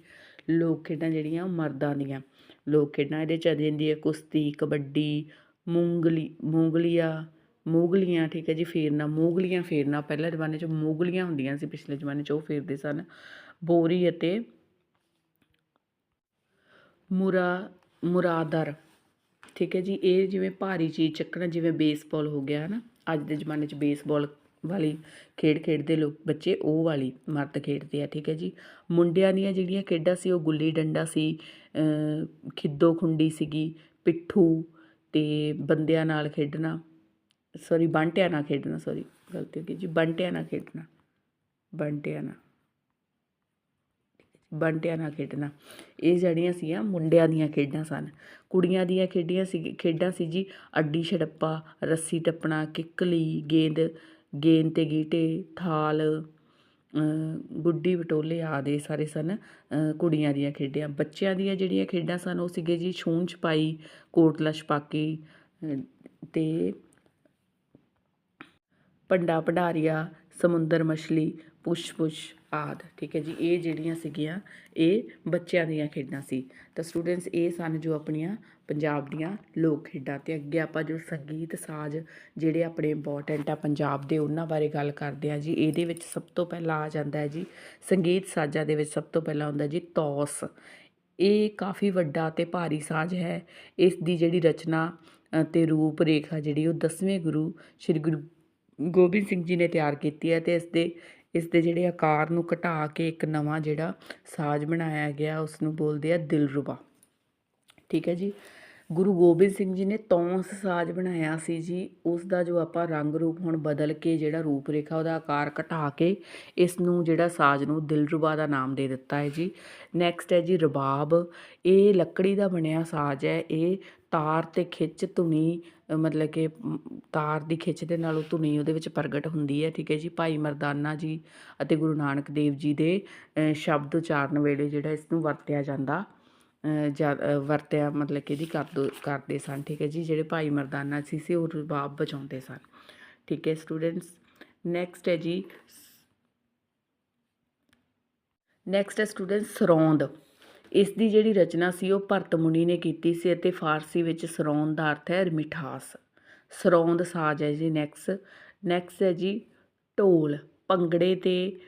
ਲੋਕ ਖੇਡਾਂ ਜਿਹੜੀਆਂ, ਉਹ ਮਰਦਾਂ ਦੀਆਂ। ਲੋਕ ਖੇਡਾਂ ਇਹਦੇ ਚ ਆ ਜਾਂਦੀ ਹੈ ਕੁਸ਼ਤੀ, ਕਬੱਡੀ, ਮੂੰਗਲੀ, ਮੂੰਗਲੀਆ, ਮੂਗਲੀਆਂ, ਠੀਕ ਹੈ ਜੀ, ਫੇਰਨਾ, ਮੂਗਲੀਆਂ ਫੇਰਨਾ। ਪਹਿਲੇ ਜ਼ਮਾਨੇ 'ਚ ਮੂਗਲੀਆਂ ਹੁੰਦੀਆਂ ਸੀ, ਪਿਛਲੇ ਜ਼ਮਾਨੇ 'ਚ ਉਹ ਫੇਰਦੇ ਸਨ। ਬੋਰੀ ਅਤੇ ਮੁਰਾ, ਮੁਰਾਦਰ। ਠੀਕ ਹੈ ਜੀ, ਇਹ ਜਿਵੇਂ ਭਾਰੀ ਚੀਜ਼ ਚੱਕਣਾ, ਜਿਵੇਂ ਬੇਸਬਾਲ ਹੋ ਗਿਆ, ਹਨਾ। ਅੱਜ ਦੇ ਜ਼ਮਾਨੇ 'ਚ ਬੇਸਬਾਲ ਵਾਲੀ ਖੇਡ ਖੇਡਦੇ ਲੋਕ, ਬੱਚੇ ਉਹ ਵਾਲੀ ਮਰਦ ਖੇਡਦੇ ਆ, ਠੀਕ ਹੈ ਜੀ। ਮੁੰਡਿਆਂ ਦੀਆਂ ਜਿਹੜੀਆਂ ਖੇਡਾਂ ਸੀ, ਉਹ ਗੁੱਲੀ ਡੰਡਾ ਸੀ ਖਿੱਦੋ ਖੁੰਡੀ ਸੀਗੀ, ਪਿੱਠੂ ਅਤੇ ਬੰਦਿਆਂ ਨਾਲ ਖੇਡਣਾ ਸੌਰੀ ਬਾਂਟਿਆਂ ਨਾਲ ਖੇਡਣਾ ਸੌਰੀ ਗਲਤੀ ਹੋ ਗਈ ਜੀ, ਬਾਂਟਿਆਂ ਨਾਲ ਖੇਡਣਾ, ਬਾਂਟਿਆਂ ਨਾਲ, ਬੰਟਿਆਂ ਨਾਲ ਖੇਡਣਾ, ਇਹ ਜਿਹੜੀਆਂ ਸੀਗੀਆਂ ਮੁੰਡਿਆਂ ਦੀਆਂ ਖੇਡਾਂ ਸਨ। ਕੁੜੀਆਂ ਦੀਆਂ ਖੇਡੀਆਂ ਸੀ, ਖੇਡਾਂ ਸੀ ਜੀ, ਅੱਡੀ ਛੜੱਪਾ, ਰੱਸੀ ਟੱਪਣਾ ਕਿੱਕਲੀ ਗੇਂਦ ਗੇਂਦ ਤੇ ਗੀਟੇ, ਥਾਲ ਗੁੱਡੀ, ਬਟੋਲੇ ਆਦਿ ਸਾਰੇ ਸਨ ਕੁੜੀਆਂ ਦੀਆਂ ਖੇਡਾਂ। ਬੱਚਿਆਂ ਦੀਆਂ ਜਿਹੜੀਆਂ ਖੇਡਾਂ ਸਨ, ਉਹ ਸੀਗੇ ਜੀ ਛੂਹਣ ਛਪਾਈ, ਕੋਟਲਾ ਛਪਾਕੀ ਅਤੇ ਭੰਡਾ ਭੰਡਾਰੀਆ, ਸਮੁੰਦਰ ਮਛਲੀ ਪੁੱਛ ਪੁੱਛ ਆਦਿ ਠੀਕ ਹੈ ਜੀ? ਇਹ ਜਿਹੜੀਆਂ ਸੀਗੀਆਂ ਇਹ ਬੱਚਿਆਂ ਦੀਆਂ ਖੇਡਾਂ ਸੀ। ਤਾਂ ਸਟੂਡੈਂਟਸ ਇਹ ਸਨ ਜੋ ਆਪਣੀਆਂ ਪੰਜਾਬ ਦੀਆਂ ਲੋਕ ਖੇਡਾਂ ਤੇ ਅੱਗੇ ਆਪਾਂ ਜੋ ਸੰਗੀਤ ਸਾਜ਼ ਜਿਹੜੇ ਆਪਣੇ ਇੰਪੋਰਟੈਂਟ ਆ ਪੰਜਾਬ ਦੇ ਉਹਨਾਂ ਬਾਰੇ ਗੱਲ ਕਰਦੇ ਹਾਂ ਜੀ। ਇਹਦੇ ਵਿੱਚ ਸਭ ਤੋਂ ਪਹਿਲਾਂ ਆ ਜਾਂਦਾ ਹੈ ਜੀ ਸੰਗੀਤ ਸਾਜ਼ਾਂ ਦੇ ਵਿੱਚ ਸਭ ਤੋਂ ਪਹਿਲਾਂ ਹੁੰਦਾ ਜੀ ਤੌਸ। ਇਹ ਕਾਫੀ ਵੱਡਾ ਤੇ ਭਾਰੀ ਸਾਜ਼ ਹੈ। ਇਸ ਦੀ ਜਿਹੜੀ ਰਚਨਾ ਅ, ਤੇ ਰੂਪ ਰੇਖਾ ਜਿਹੜੀ ਉਹ ਦਸਵੇਂ ਗੁਰੂ ਸ੍ਰੀ ਗੁਰੂ ਗੋਬਿੰਦ ਸਿੰਘ ਜੀ ਨੇ ਤਿਆਰ ਕੀਤੀ ਹੈ ਤੇ ਇਸ ਦੇ ਇਸ ਦੇ ਜਿਹੜੇ ਆਕਾਰ ਨੂੰ ਘਟਾ ਕੇ ਇੱਕ ਨਵਾਂ ਜਿਹੜਾ ਸਾਜ਼ ਬਣਾਇਆ ਗਿਆ ਉਸ ਨੂੰ ਬੋਲਦੇ ਆ ਦਿਲਰੁਬਾ। ਠੀਕ ਹੈ ਜੀ? ਗੁਰੂ ਗੋਬਿੰਦ ਸਿੰਘ ਜੀ ਨੇ ਤੌਂਸ ਸਾਜ਼ ਬਣਾਇਆ ਸੀ ਜੀ। ਉਸ ਦਾ ਜੋ ਆਪਾਂ ਰੰਗ ਰੂਪ ਹੁਣ ਬਦਲ ਕੇ ਜਿਹੜਾ ਰੂਪ ਰੇਖਾ ਉਹਦਾ ਆਕਾਰ ਘਟਾ ਕੇ ਇਸ ਨੂੰ ਜਿਹੜਾ ਸਾਜ਼ ਨੂੰ ਦਿਲਰੁਬਾ ਦਾ ਨਾਮ ਦੇ ਦਿੱਤਾ ਹੈ ਜੀ। ਨੈਕਸਟ ਹੈ ਜੀ ਰਬਾਬ। ਇਹ ਲੱਕੜੀ ਦਾ ਬਣਿਆ ਸਾਜ਼ ਹੈ। ਇਹ ਤਾਰ ਤੇ ਖਿੱਚ ਧੁਨੀ ਮਤਲਬ ਕਿ ਤਾਰ ਦੀ ਖਿੱਚ ਦੇ ਨਾਲ ਉਹ ਧੁਨੀ ਉਹਦੇ ਵਿੱਚ ਪ੍ਰਗਟ ਹੁੰਦੀ ਹੈ ਠੀਕ ਹੈ ਜੀ। ਭਾਈ ਮਰਦਾਨਾ ਜੀ ਅਤੇ ਗੁਰੂ ਨਾਨਕ ਦੇਵ ਜੀ ਦੇ ਸ਼ਬਦ ਉਚਾਰਨ ਵੇਲੇ ਜਿਹੜਾ ਇਸ ਨੂੰ ਵਰਤਿਆ ਜਾਂਦਾ ਅ, ਵਰਤਿਆ ਮਤਲਬ ਕਿ ਇਹਦੀ ਕਰਦੋ ਕਰਦੇ ਸਨ ਠੀਕ ਹੈ ਜੀ। ਜਿਹੜੇ ਭਾਈ ਮਰਦਾਨਾ ਸੀ ਸੀ ਉਹ ਰਬਾਬ ਵਜਾਉਂਦੇ ਸਨ ਠੀਕ ਹੈ ਸਟੂਡੈਂਟਸ। ਨੈਕਸਟ ਹੈ ਜੀ ਨੈਕਸਟ ਹੈ ਸਟੂਡੈਂਟ ਸਰੌਂਦ ਇਸ ਦੀ ਜਿਹੜੀ ਰਚਨਾ ਸੀ ਉਹ ਭਰਤ ਮੁਨੀ ਨੇ ਕੀਤੀ ਸੀ ਅਤੇ ਫਾਰਸੀ ਵਿੱਚ ਸਰੌਂਦ ਦਾ ਅਰਥ ਹੈ ਮਿਠਾਸ। ਸਰੌਂਦ ਸਾਜ਼ ਹੈ ਜੀ ਨੈਕਸਟ ਨੈਕਸਟ ਹੈ ਜੀ ਢੋਲ। ਭੰਗੜੇ ਤੇ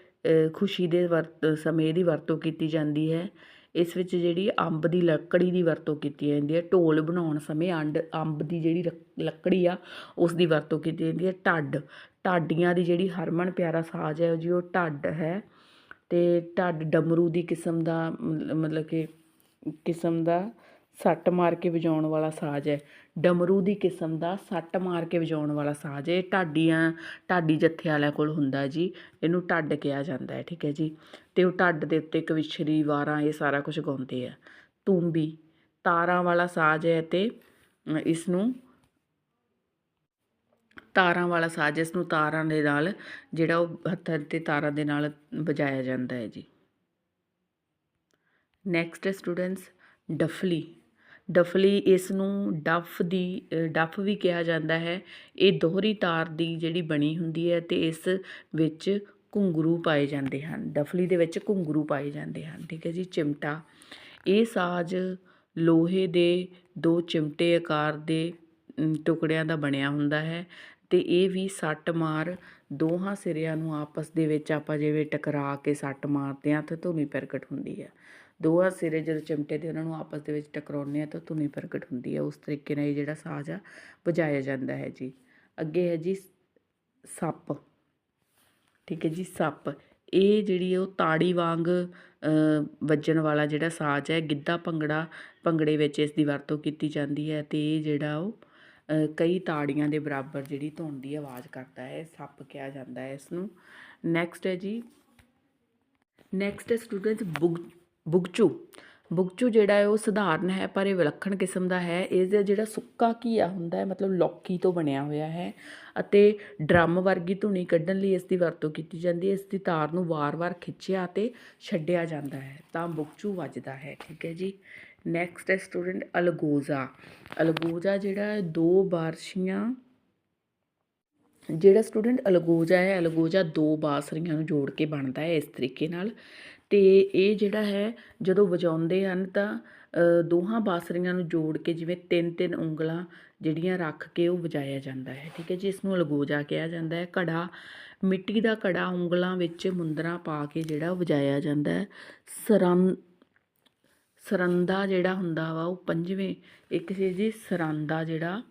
ਖੁਸ਼ੀ ਦੇ ਵਰਤ, ਸਮੇਂ ਦੀ ਵਰਤੋਂ ਕੀਤੀ ਜਾਂਦੀ ਹੈ। ਇਸ ਵਿੱਚ ਜਿਹੜੀ ਅੰਬ ਦੀ ਲੱਕੜੀ ਦੀ ਵਰਤੋਂ ਕੀਤੀ ਜਾਂਦੀ ਹੈ। ਢੋਲ ਬਣਾਉਣ ਸਮੇਂ ਅੰਡ, ਅੰਬ ਦੀ ਜਿਹੜੀ ਰਕ- ਲੱਕੜੀ ਆ, ਉਸ ਦੀ ਵਰਤੋਂ ਕੀਤੀ ਜਾਂਦੀ ਹੈ। ਢੱਡ। ਢਾਡੀਆਂ ਦੀ ਜਿਹੜੀ ਹਰਮਨ ਪਿਆਰਾ ਸਾਜ਼ ਹੈ ਜੀ ਉਹ ਢੱਡ ਹੈ। ਅਤੇ ਢੱਡ ਡਮਰੂ ਦੀ ਕਿਸਮ ਦਾ ਮਤਲ- ਮਤਲਬ ਕਿ ਕਿਸਮ ਦਾ ਸੱਟ ਮਾਰ ਕੇ ਵਜਾਉਣ ਵਾਲਾ ਸਾਜ਼ ਹੈ। ਡਮਰੂ ਦੀ ਕਿਸਮ ਦਾ ਸੱਟ ਮਾਰ ਕੇ ਵਜਾਉਣ ਵਾਲਾ ਸਾਜ਼ ਹੈ। ਇਹ ਢਾਡੀਆਂ ਢਾਡੀ ਜੱਥੇ ਵਾਲਿਆਂ ਕੋਲ ਹੁੰਦਾ ਜੀ। ਇਹਨੂੰ ਢੱਡ ਕਿਹਾ ਜਾਂਦਾ ਹੈ ਠੀਕ ਹੈ ਜੀ। ਅਤੇ ਉਹ ਢੱਡ ਦੇ ਉੱਤੇ ਕਵਿਸ਼ਰੀ ਵਾਰਾਂ ਇਹ ਸਾਰਾ ਕੁਝ ਗਾਉਂਦੇ ਆ। ਤੂੰਬੀ ਤਾਰਾਂ ਵਾਲਾ ਸਾਜ਼ ਹੈ ਅਤੇ ਅ, ਇਸ ਨੂੰ ਤਾਰਾਂ ਵਾਲਾ ਸਾਜ਼ ਇਸ ਨੂੰ ਤਾਰਾਂ ਦੇ ਨਾਲ ਜਿਹੜਾ ਉਹ ਹੱਥਾਂ ਅਤੇ ਤਾਰਾਂ ਦੇ ਨਾਲ ਵਜਾਇਆ ਜਾਂਦਾ ਹੈ ਜੀ। Next students ਡਫਲੀ। ਡਫਲੀ ਇਸ ਨੂੰ ਡਫ ਦੀ ਅ, ਡਫ ਵੀ ਕਿਹਾ ਜਾਂਦਾ ਹੈ। ਇਹ ਦੋਹਰੀ ਤਾਰ ਦੀ ਜਿਹੜੀ ਬਣੀ ਹੁੰਦੀ ਹੈ ਤੇ ਇਸ ਵਿੱਚ ਘੁੰਗਰੂ ਪਾਏ ਜਾਂਦੇ ਹਨ। ਡਫਲੀ ਦੇ ਵਿੱਚ ਘੁੰਗਰੂ ਪਾਏ ਜਾਂਦੇ ਹਨ ਠੀਕ ਹੈ ਜੀ ਚਿਮਟਾ। ਇਹ ਸਾਜ਼ ਲੋਹੇ ਦੇ ਦੋ ਚਿਮਟੇ ਆਕਾਰ ਦੇ ਟੁਕੜਿਆਂ ਦਾ ਬਣਿਆ ਹੁੰਦਾ ਹੈ। ਅਤੇ ਇਹ ਵੀ ਸੱਟ ਮਾਰ ਦੋਹਾਂ ਸਿਰਿਆਂ ਨੂੰ ਆਪਸ ਦੇ ਵਿੱਚ ਆਪਾਂ ਜਿਵੇਂ ਟਕਰਾ ਕੇ ਸੱਟ ਮਾਰਦੇ ਹਾਂ, ਤਾਂ ਧੁਨੀ ਪ੍ਰਗਟ ਹੁੰਦੀ ਹੈ। ਦੋਹਾਂ ਸਿਰੇ ਜਦੋਂ ਚਿਮਟੇ ਦੇ ਉਹਨਾਂ ਨੂੰ ਆਪਸ ਦੇ ਵਿੱਚ ਟਕਰਾਉਂਦੇ ਆ ਤਾਂ ਧੁਨੀ ਪ੍ਰਗਟ ਹੁੰਦੀ ਹੈ। ਉਸ ਤਰੀਕੇ ਨਾਲ ਇਹ ਜਿਹੜਾ ਸਾਜ਼ ਆ ਵਜਾਇਆ ਜਾਂਦਾ ਹੈ ਜੀ। ਅੱਗੇ ਹੈ ਜੀ ਸੱਪ। ਠੀਕ ਹੈ ਜੀ, ਸੱਪ। ਇਹ ਜਿਹੜੀ ਉਹ ਤਾੜੀ ਵਾਂਗ ਵੱਜਣ ਵਾਲਾ ਜਿਹੜਾ ਸਾਜ਼ ਹੈ, ਗਿੱਧਾ ਭੰਗੜਾ, ਭੰਗੜੇ ਵਿੱਚ ਇਸ ਦੀ ਵਰਤੋਂ ਕੀਤੀ ਜਾਂਦੀ ਹੈ ਤੇ ਇਹ ਜਿਹੜਾ ਉਹ ਕਈ ਤਾੜੀਆਂ ਦੇ ਬਰਾਬਰ ਜਿਹੜੀ ਧੁਨ ਦੀ ਆਵਾਜ਼ ਕਰਦਾ ਹੈ, ਸੱਪ ਕਿਹਾ ਜਾਂਦਾ ਹੈ ਇਸ ਨੂੰ ਨੈਕਸਟ ਹੈ ਜੀ। ਨੈਕਸਟ ਹੈ ਸਟੂਡੈਂਟਸ ਬੁਗ, ਬੁਗਚੂ। ਬੁਗਚੂ ਜਿਹੜਾ ਹੈ ਉਹ ਸਧਾਰਨ ਹੈ, ਪਰ ਇਹ ਵਿਲੱਖਣ ਕਿਸਮ ਦਾ ਹੈ। ਇਸ ਦਾ ਜਿਹੜਾ ਸੁੱਕਾ ਘੀਆ ਹੁੰਦਾ ਹੈ, ਮਤਲਬ ਲੌਕੀ ਤੋਂ ਬਣਿਆ ਹੋਇਆ ਹੈ ਅਤੇ ਡਰਮ ਵਰਗੀ ਧੁਨੀ ਕੱਢਣ ਲਈ ਇਸ ਦੀ ਵਰਤੋਂ ਕੀਤੀ ਜਾਂਦੀ ਹੈ। ਇਸ ਦੀ ਤਾਰ ਨੂੰ ਵਾਰ-ਵਾਰ ਖਿੱਚਿਆ ਅਤੇ ਛੱਡਿਆ ਜਾਂਦਾ ਹੈ, ਤਾਂ ਬੁਗਚੂ ਵੱਜਦਾ ਹੈ। ਠੀਕ ਹੈ ਜੀ। ਨੈਕਸਟ ਹੈ ਸਟੂਡੈਂਟ ਅਲਗੋਜ਼ਾ। ਅਲਗੋਜ਼ਾ ਜਿਹੜਾ ਦੋ ਬਾਰਸ਼ੀਆਂ, ਜਿਹੜਾ ਸਟੂਡੈਂਟ ਅਲਗੋਜਾ ਹੈ, ਅਲਗੋਜਾ ਦੋ ਬਾਸਰੀਆਂ ਨੂੰ ਜੋੜ ਕੇ ਬਣਦਾ ਹੈ ਇਸ ਤਰੀਕੇ ਨਾਲ। ਤੇ ਇਹ ਜਿਹੜਾ ਹੈ, ਜਦੋਂ ਵਜਾਉਂਦੇ ਹਨ ਤਾਂ ਦੋਹਾਂ ਬਾਂਸਰੀਆਂ ਨੂੰ ਜੋੜ ਕੇ ਜਿਵੇਂ ਤਿੰਨ ਤਿੰਨ ਉਂਗਲਾਂ ਜਿਹੜੀਆਂ ਰੱਖ ਕੇ ਉਹ ਵਜਾਇਆ ਜਾਂਦਾ ਹੈ, ਠੀਕ ਹੈ ਜੀ। ਇਸ ਨੂੰ ਅਲਗੋਜਾ ਕਿਹਾ ਜਾਂਦਾ ਹੈ। ਘੜਾ, ਮਿੱਟੀ ਦਾ ਘੜਾ ਉਂਗਲਾਂ ਵਿੱਚ ਮੁੰਦਰਾ ਪਾ ਕੇ ਜਿਹੜਾ ਵਜਾਇਆ ਜਾਂਦਾ ਹੈ। ਸਰੰ ਸਰੰਦਾ ਜਿਹੜਾ ਹੁੰਦਾ ਵਾ, ਉਹ ਪੰਜਵੇਂ, ਇੱਕ ਸੀ ਜੀ ਸਰੰਦਾ ਜਿਹੜਾ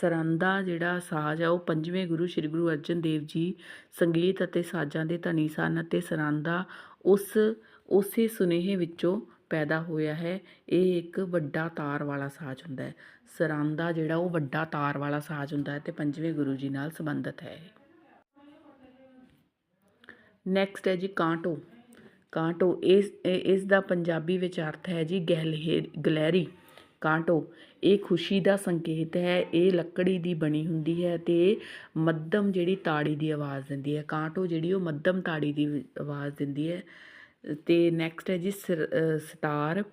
ਸਰੰਦਾ ਜਿਹੜਾ ਸਾਜ਼ ਆ, ਉਹ ਪੰਜਵੇਂ ਗੁਰੂ ਸ੍ਰੀ ਗੁਰੂ ਅਰਜਨ ਦੇਵ ਜੀ ਸੰਗੀਤ ਅਤੇ ਸਾਜ਼ਾਂ ਦੇ ਧਨੀ ਸਨ ਅਤੇ ਸਰੰਦਾ ਉਸ, ਉਸੇ ਸੁਨੇਹੇ ਵਿੱਚੋਂ ਪੈਦਾ ਹੋਇਆ ਹੈ। ਇਹ ਇੱਕ ਵੱਡਾ ਤਾਰ ਵਾਲਾ ਸਾਜ਼ ਹੁੰਦਾ ਹੈ। ਸਰੰਦਾ ਜਿਹੜਾ, ਉਹ ਵੱਡਾ ਤਾਰ ਵਾਲਾ ਸਾਜ਼ ਹੁੰਦਾ ਹੈ ਤੇ ਪੰਜਵੇਂ ਗੁਰੂ ਜੀ ਨਾਲ ਸੰਬੰਧਿਤ ਹੈ ਇਹ। ਨੈਕਸਟ ਹੈ ਜੀ ਕਾਂਟੋ। ਕਾਂਟੋ, ਇਸ ਇਸ ਦਾ ਪੰਜਾਬੀ ਵਿੱਚ ਅਰਥ ਹੈ ਜੀ ਗਹਿਲੇ ਗਲਹਿਰੀ। ਕਾਂਟੋ, ਇਹ ਖੁਸ਼ੀ ਦਾ ਸੰਕੇਤ ਹੈ, ਇਹ ਲੱਕੜੀ ਦੀ ਬਣੀ ਹੁੰਦੀ ਹੈ ਅਤੇ ਮੱਧਮ ਜਿਹੜੀ ਤਾੜੀ ਦੀ ਆਵਾਜ਼ ਦਿੰਦੀ ਹੈ। ਕਾਂਟੋ ਜਿਹੜੀ ਉਹ ਮੱਧਮ ਤਾੜੀ ਦੀ ਆਵਾਜ਼ ਦਿੰਦੀ ਹੈ। ਅਤੇ ਨੈਕਸਟ ਹੈ ਜੀ ਸਿਰ- ਸਿਤਾਰ।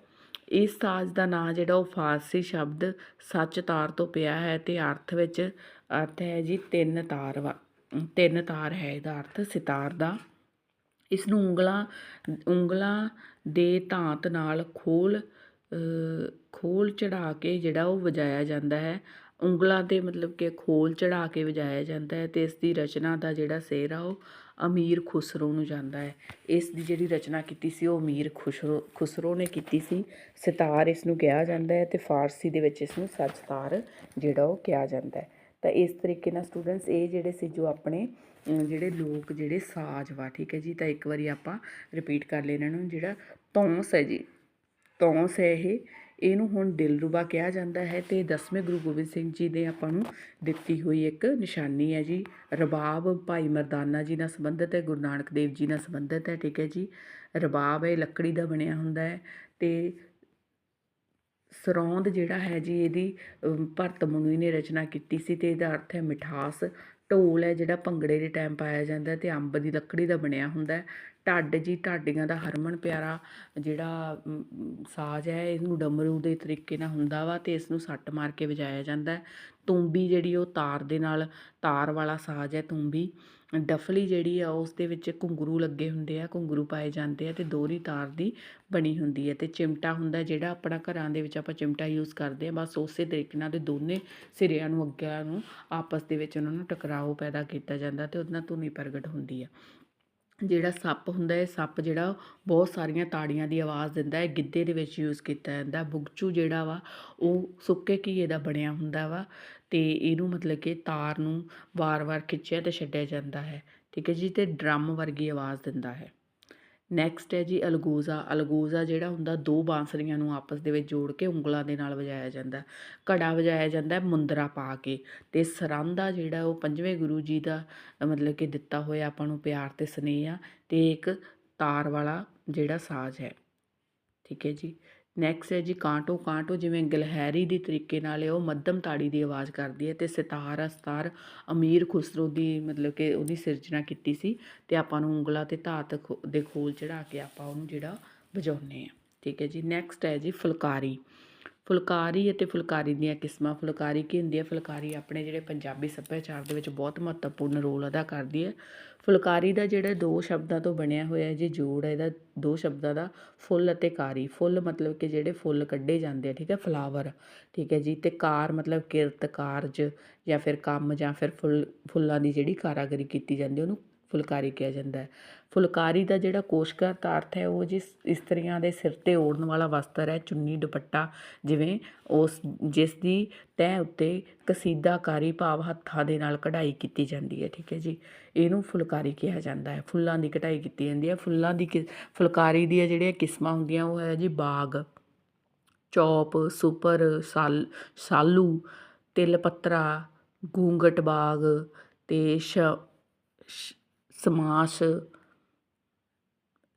ਇਸ ਸਾਜ਼ ਦਾ ਨਾਂ ਜਿਹੜਾ ਉਹ ਫਾਰਸੀ ਸ਼ਬਦ ਸੱਚ ਤਾਰ ਤੋਂ ਪਿਆ ਹੈ ਤੇ ਅਰਥ ਵਿੱਚ ਅਰਥ ਹੈ ਜੀ ਤਿੰਨ ਤਾਰ ਵਾ, ਤਿੰਨ ਤਾਰ ਹੈ ਇਹਦਾ ਅਰਥ, ਸਿਤਾਰ ਦਾ। ਇਸ ਨੂੰ ਉਂਗਲਾਂ ਉਂਗਲਾਂ ਦੇ ਧਾਤ ਨਾਲ ਖੋਲ ਅ, ਖੋਲ ਚੜਾ ਕੇ ਜਿਹੜਾ ਉਹ ਵਜਾਇਆ ਜਾਂਦਾ ਹੈ। ਉਂਗਲਾਂ ਤੇ ਮਤਲਬ ਕਿ ਖੋਲ ਚੜਾ ਕੇ ਵਜਾਇਆ ਜਾਂਦਾ ਹੈ ਅਤੇ ਇਸ ਦੀ ਰਚਨਾ ਦਾ ਜਿਹੜਾ ਸਿਰ ਆ ਉਹ ਅਮੀਰ ਖੁਸਰੋ ਨੂੰ ਜਾਂਦਾ ਹੈ। ਇਸ ਦੀ ਜਿਹੜੀ ਰਚਨਾ ਕੀਤੀ ਸੀ ਉਹ ਅਮੀਰ ਖੁਸਰੋ ਖੁਸਰੋ ਨੇ ਕੀਤੀ ਸੀ। ਸਿਤਾਰ ਇਸ ਨੂੰ ਕਿਹਾ ਜਾਂਦਾ ਹੈ ਅਤੇ ਫਾਰਸੀ ਦੇ ਵਿੱਚ ਇਸ ਨੂੰ ਸੱਚਤਾਰ ਜਿਹੜਾ ਉਹ ਕਿਹਾ ਜਾਂਦਾ ਹੈ। ਤਾਂ ਇਸ ਤਰੀਕੇ ਨਾਲ ਸਟੂਡੈਂਟਸ ਇਹ ਜਿਹੜੇ ਸੀ ਜੋ ਆਪਣੇ ਜਿਹੜੇ ਲੋਕ, ਜਿਹੜੇ ਸਾਜ਼ ਵਾ, ਠੀਕ ਹੈ ਜੀ? ਤਾਂ ਇੱਕ ਵਾਰੀ ਆਪਾਂ ਰਿਪੀਟ ਕਰ ਲੈਣਾ ਨੂੰ ਜਿਹੜਾ ਤੌਂਸ ਹੈ ਜੀ। ਤੌਂਸ ਹੈ ਇਹ। ਇਹਨੂੰ ਹੁਣ ਦਿਲਰੂਬਾ ਕਿਹਾ ਜਾਂਦਾ ਹੈ ਤੇ ਦਸਵੇਂ ਗੁਰੂ ਗੋਬਿੰਦ ਸਿੰਘ ਜੀ ਨੇ ਆਪਾਂ ਨੂੰ ਦਿੱਤੀ ਹੋਈ ਇੱਕ ਨਿਸ਼ਾਨੀ ਹੈ ਜੀ। ਰਬਾਬ ਭਾਈ ਮਰਦਾਨਾ ਜੀ ਨਾਲ ਸੰਬੰਧਿਤ ਹੈ, ਗੁਰੂ ਨਾਨਕ ਦੇਵ ਜੀ ਨਾਲ ਸੰਬੰਧਿਤ ਹੈ, ਠੀਕ ਹੈ ਜੀ। ਰਬਾਬ ਇਹ ਲੱਕੜੀ ਦਾ ਬਣਿਆ ਹੁੰਦਾ ਹੈ ਤੇ ਸਰੌਂਦ ਜਿਹੜਾ ਹੈ ਜੀ, ਇਹਦੀ ਭਰਤ ਮੁਨੀ ਨੇ ਰਚਨਾ ਕੀਤੀ ਸੀ ਤੇ ਇਹਦਾ ਅਰਥ ਹੈ ਮਿਠਾਸ। ਢੋਲ ਹੈ ਜਿਹੜਾ ਭੰਗੜੇ ਦੇ ਟਾਈਮ ਪਾਇਆ ਜਾਂਦਾ ਅਤੇ ਅੰਬ ਦੀ ਲੱਕੜੀ ਦਾ ਬਣਿਆ ਹੁੰਦਾ ਢੱਡ ਜੀ ਢਾਡੀਆਂ ਦਾ ਹਰਮਨ ਪਿਆਰਾ ਜਿਹੜਾ ਸਾਜ਼ ਹੈ, ਇਹਨੂੰ ਡਮਰੂ ਦੇ ਤਰੀਕੇ ਨਾਲ ਹੁੰਦਾ ਵਾ ਅਤੇ ਇਸ ਨੂੰ ਸੱਟ ਮਾਰ ਕੇ ਵਜਾਇਆ ਜਾਂਦਾ ਤੂੰਬੀ ਜਿਹੜੀ ਉਹ ਤਾਰ ਦੇ ਨਾਲ, ਤਾਰ ਵਾਲਾ ਸਾਜ਼ ਹੈ ਤੂੰਬੀ। ਡਫਲੀ ਜਿਹੜੀ ਆ, ਉਸ ਦੇ ਵਿੱਚ ਘੁੰਗਰੂ ਲੱਗੇ ਹੁੰਦੇ ਆ, ਘੁੰਗਰੂ ਪਾਏ ਜਾਂਦੇ ਆ ਤੇ ਦੋਹਰੀ ਤਾਰ ਦੀ ਬਣੀ ਹੁੰਦੀ ਹੈ ਤੇ ਚਿਮਟਾ ਹੁੰਦਾ ਜਿਹੜਾ ਆਪਣਾ ਘਰਾਂ ਦੇ ਵਿੱਚ ਆਪਾਂ ਚਿਮਟਾ ਯੂਜ਼ ਕਰਦੇ ਆ ਬਸ ਉਸੇ ਤਰੀਕੇ ਨਾਲ ਦੇ ਦੋਨੇ ਸਿਰਿਆਂ ਨੂੰ, ਅੱਗਿਆਂ ਨੂੰ, ਆਪਸ ਦੇ ਵਿੱਚ ਉਹਨਾਂ ਨੂੰ ਟਕਰਾਓ ਪੈਦਾ ਕੀਤਾ ਜਾਂਦਾ ਤੇ ਉਹਦੇ ਨਾਲ ਧੁਨੀ ਪ੍ਰਗਟ ਹੁੰਦੀ ਆ। ਜਿਹੜਾ ਸੱਪ ਹੁੰਦਾ ਹੈ ਸੱਪ ਜਿਹੜਾ ਬਹੁਤ ਸਾਰੀਆਂ ਤਾੜੀਆਂ ਦੀ ਆਵਾਜ਼ ਦਿੰਦਾ ਹੈ ਗਿੱਧੇ ਦੇ ਵਿੱਚ ਯੂਜ਼ ਕੀਤਾ ਜਾਂਦਾ, ਬੁਗਚੂ ਜਿਹੜਾ ਵਾ, ਉਹ ਸੁੱਕੇ ਘੀਏ ਦਾ ਬਣਿਆ ਹੁੰਦਾ ਵਾ ਅਤੇ ਇਹਨੂੰ ਮਤਲਬ ਕਿ ਤਾਰ ਨੂੰ ਵਾਰ-ਵਾਰ ਖਿੱਚਿਆ ਅਤੇ ਛੱਡਿਆ ਜਾਂਦਾ ਹੈ, ਠੀਕ ਹੈ ਜੀ ਅਤੇ ਡਰਮ ਵਰਗੀ ਆਵਾਜ਼ ਦਿੰਦਾ ਹੈ। ਨੈਕਸਟ ਹੈ ਜੀ, ਅਲਗੋਜ਼ਾ। ਅਲਗੋਜ਼ਾ ਜਿਹੜਾ ਹੁੰਦਾ, ਦੋ ਬਾਂਸਰੀਆਂ ਨੂੰ ਆਪਸ ਦੇ ਵਿੱਚ ਜੋੜ ਕੇ ਉਂਗਲਾਂ ਦੇ ਨਾਲ ਵਜਾਇਆ ਜਾਂਦਾ ਘੜਾ ਵਜਾਇਆ ਜਾਂਦਾ ਮੁੰਦਰਾ ਪਾ ਕੇ। ਤੇ ਸਰੰਦਾ ਜਿਹੜਾ, ਉਹ ਪੰਜਵੇਂ ਗੁਰੂ ਜੀ ਦਾ ਮਤਲਬ ਕਿ ਦਿੱਤਾ ਹੋਇਆ ਆਪਾਂ ਨੂੰ ਪਿਆਰ ਤੇ ਸਨੇਹ ਆ, ਤੇ ਇੱਕ ਤਾਰ ਵਾਲਾ ਜਿਹੜਾ ਸਾਜ਼ ਹੈ, ਠੀਕ ਹੈ ਜੀ। ਨੈਕਸਟ ਹੈ ਜੀ, ਕਾਂਟੋ ਕਾਂਟੋ ਜਿਵੇਂ ਗਲਹਿਰੀ ਦੀ ਤਰੀਕੇ ਨਾਲ ਉਹ ਮੱਧਮ ਤਾੜੀ ਦੀ ਆਵਾਜ਼ ਕਰਦੀ ਹੈ ਤੇ ਸਿਤਾਰ ਆ ਅਮੀਰ ਖੁਸਰੋ ਦੀ ਮਤਲਬ ਕਿ ਉਹਦੀ ਸਿਰਜਣਾ ਕੀਤੀ ਸੀ ਤੇ ਆਪਾਂ ਨੂੰ ਉਂਗਲਾਂ ਤੇ ਧਾਤ ਖੋ- ਦੇ ਖੋਲ ਚੜਾ ਕੇ ਆਪਾਂ ਉਹਨੂੰ ਜਿਹੜਾ ਵਜਾਉਂਦੇ ਆ ਠੀਕ ਹੈ ਜੀ ਨੈਕਸਟ ਹੈ ਜੀ ਫੁਲਕਾਰੀ। ਫੁਲਕਾਰੀ ਅਤੇ ਫੁਲਕਾਰੀ ਦੀਆਂ ਕਿਸਮਾਂ। ਫੁਲਕਾਰੀ ਕੀ ਹੁੰਦੀ ਹੈ? ਫੁਲਕਾਰੀ ਆਪਣੇ ਜਿਹੜੇ ਪੰਜਾਬੀ ਸੱਭਿਆਚਾਰ ਦੇ ਵਿੱਚ ਬਹੁਤ ਮਹੱਤਵਪੂਰਨ ਰੋਲ ਅਦਾ ਕਰਦੀ ਹੈ। ਫੁਲਕਾਰੀ ਦਾ ਜਿਹੜਾ ਦੋ ਸ਼ਬਦਾਂ ਤੋਂ ਬਣਿਆ ਹੋਇਆ ਜੇ ਜੋੜ ਹੈ, ਇਹਦਾ ਦੋ ਸ਼ਬਦਾਂ ਦਾ ਫੁੱਲ ਅਤੇ ਕਾਰੀ। ਫੁੱਲ ਮਤਲਬ ਕਿ ਜਿਹੜੇ ਫੁੱਲ ਕੱਢੇ ਜਾਂਦੇ ਆ, ਠੀਕ ਹੈ? ਫਲਾਵਰ, ਠੀਕ ਹੈ ਜੀ? ਤੇ ਕਾਰ ਮਤਲਬ ਕਿਰਤ ਕਾਰਜ ਜਾਂ ਫਿਰ ਕੰਮ ਜਾਂ ਫਿਰ ਫੁੱਲ, ਫੁੱਲਾਂ ਦੀ ਜਿਹੜੀ ਕਾਰਾਗਰੀ ਕੀਤੀ ਜਾਂਦੀ ਉਹਨੂੰ ਫੁਲਕਾਰੀ ਕਿਹਾ ਜਾਂਦਾ ਹੈ। ਫੁਲਕਾਰੀ ਦਾ ਜਿਹੜਾ ਕੋਸ਼ਗਤ ਅਰਥ ਹੈ ਉਹ ਜਿਸ ਇਸਤਰੀਆਂ ਦੇ ਸਿਰ ਤੇ ਓੜਨ ਵਾਲਾ ਵਸਤਰ ਹੈ, ਚੁੰਨੀ, ਦੁਪੱਟਾ, ਜਿਵੇਂ ਉਸ, ਜਿਸ ਦੀ ਤਹਿ ਉੱਤੇ ਕਸੀਦਾਕਾਰੀ ਭਾਵ ਹੱਥਾਂ ਦੇ ਨਾਲ ਕਢਾਈ ਕੀਤੀ ਜਾਂਦੀ ਹੈ, ਠੀਕ ਹੈ ਜੀ। ਇਹਨੂੰ ਫੁਲਕਾਰੀ ਕਿਹਾ ਜਾਂਦਾ ਹੈ। ਫੁੱਲਾਂ ਦੀ ਕਢਾਈ ਕੀਤੀ ਜਾਂਦੀ ਹੈ। ਫੁੱਲਾਂ ਦੀ ਕਿ- ਫੁਲਕਾਰੀ ਦੀਆਂ ਜਿਹੜੀਆਂ ਕਿਸਮਾਂ ਹੁੰਦੀਆਂ, ਉਹ ਹੈ ਜੀ ਬਾਗ, ਚੌਪ, ਸੁਪਰ, ਸਾਲ, ਸਾਲੂ, ਤਿਲ ਪੱਤਰਾ, ਗੂੰਗਟ ਬਾਗ ਤੇ ਸ਼- ਸਮਾਸ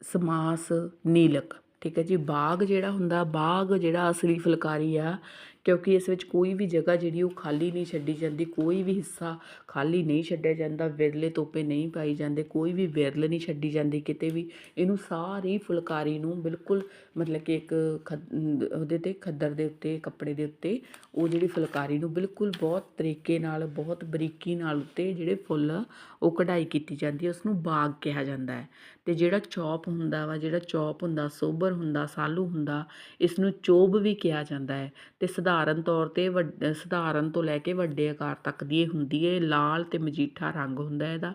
ਸਮਾਸ ਨੀਲਕ, ਠੀਕ ਹੈ ਜੀ? ਬਾਗ ਜਿਹੜਾ ਹੁੰਦਾ, ਬਾਗ ਜਿਹੜਾ ਅਸਲੀ ਫੁਲਕਾਰੀ ਆ, ਕਿਉਂਕਿ ਇਸ ਵਿੱਚ ਕੋਈ ਵੀ ਜਗ੍ਹਾ ਜਿਹੜੀ ਉਹ ਖਾਲੀ ਨਹੀਂ ਛੱਡੀ ਜਾਂਦੀ, ਕੋਈ ਵੀ ਹਿੱਸਾ ਖਾਲੀ ਨਹੀਂ ਛੱਡਿਆ ਜਾਂਦਾ, ਵਿਰਲੇ ਤੋਪੇ ਨਹੀਂ ਪਾਈ ਜਾਂਦੇ, ਕੋਈ ਵੀ ਵਿਰਲ ਨਹੀਂ ਛੱਡੀ ਜਾਂਦੀ ਕਿਤੇ ਵੀ। ਇਹਨੂੰ ਸਾਰੀ ਫੁਲਕਾਰੀ ਨੂੰ ਬਿਲਕੁਲ ਮਤਲਬ ਕਿ ਇੱਕ ਖੱਦ, ਉਹਦੇ 'ਤੇ, ਖੱਦਰ ਦੇ ਉੱਤੇ, ਕੱਪੜੇ ਦੇ ਉੱਤੇ, ਉਹ ਜਿਹੜੀ ਫੁਲਕਾਰੀ ਨੂੰ ਬਿਲਕੁਲ ਬਹੁਤ ਤਰੀਕੇ ਨਾਲ, ਬਹੁਤ ਬਰੀਕੀ ਨਾਲ ਉੱਤੇ ਜਿਹੜੇ ਫੁੱਲ ਉਹ ਕਢਾਈ ਕੀਤੀ ਜਾਂਦੀ ਹੈ ਉਸ ਨੂੰ ਬਾਗ ਕਿਹਾ ਜਾਂਦਾ ਹੈ। ਅਤੇ ਜਿਹੜਾ ਚੌਪ ਹੁੰਦਾ ਵਾ, ਜਿਹੜਾ ਚੌਪ ਹੁੰਦਾ, ਸੋਬਰ ਹੁੰਦਾ, ਸਾਲੂ ਹੁੰਦਾ ਇਸ ਨੂੰ ਚੋਬ ਵੀ ਕਿਹਾ ਜਾਂਦਾ ਹੈ। ਅਤੇ ਸਧਾਰਨ ਤੌਰ 'ਤੇ ਵੱਡ, ਸਧਾਰਨ ਤੋਂ ਲੈ ਕੇ ਵੱਡੇ ਆਕਾਰ ਤੱਕ ਦੀ ਇਹ ਹੁੰਦੀ ਹੈ ਲਾ ਲਾਲ ਅਤੇ ਮਜੀਠਾ ਰੰਗ ਹੁੰਦਾ ਇਹਦਾ।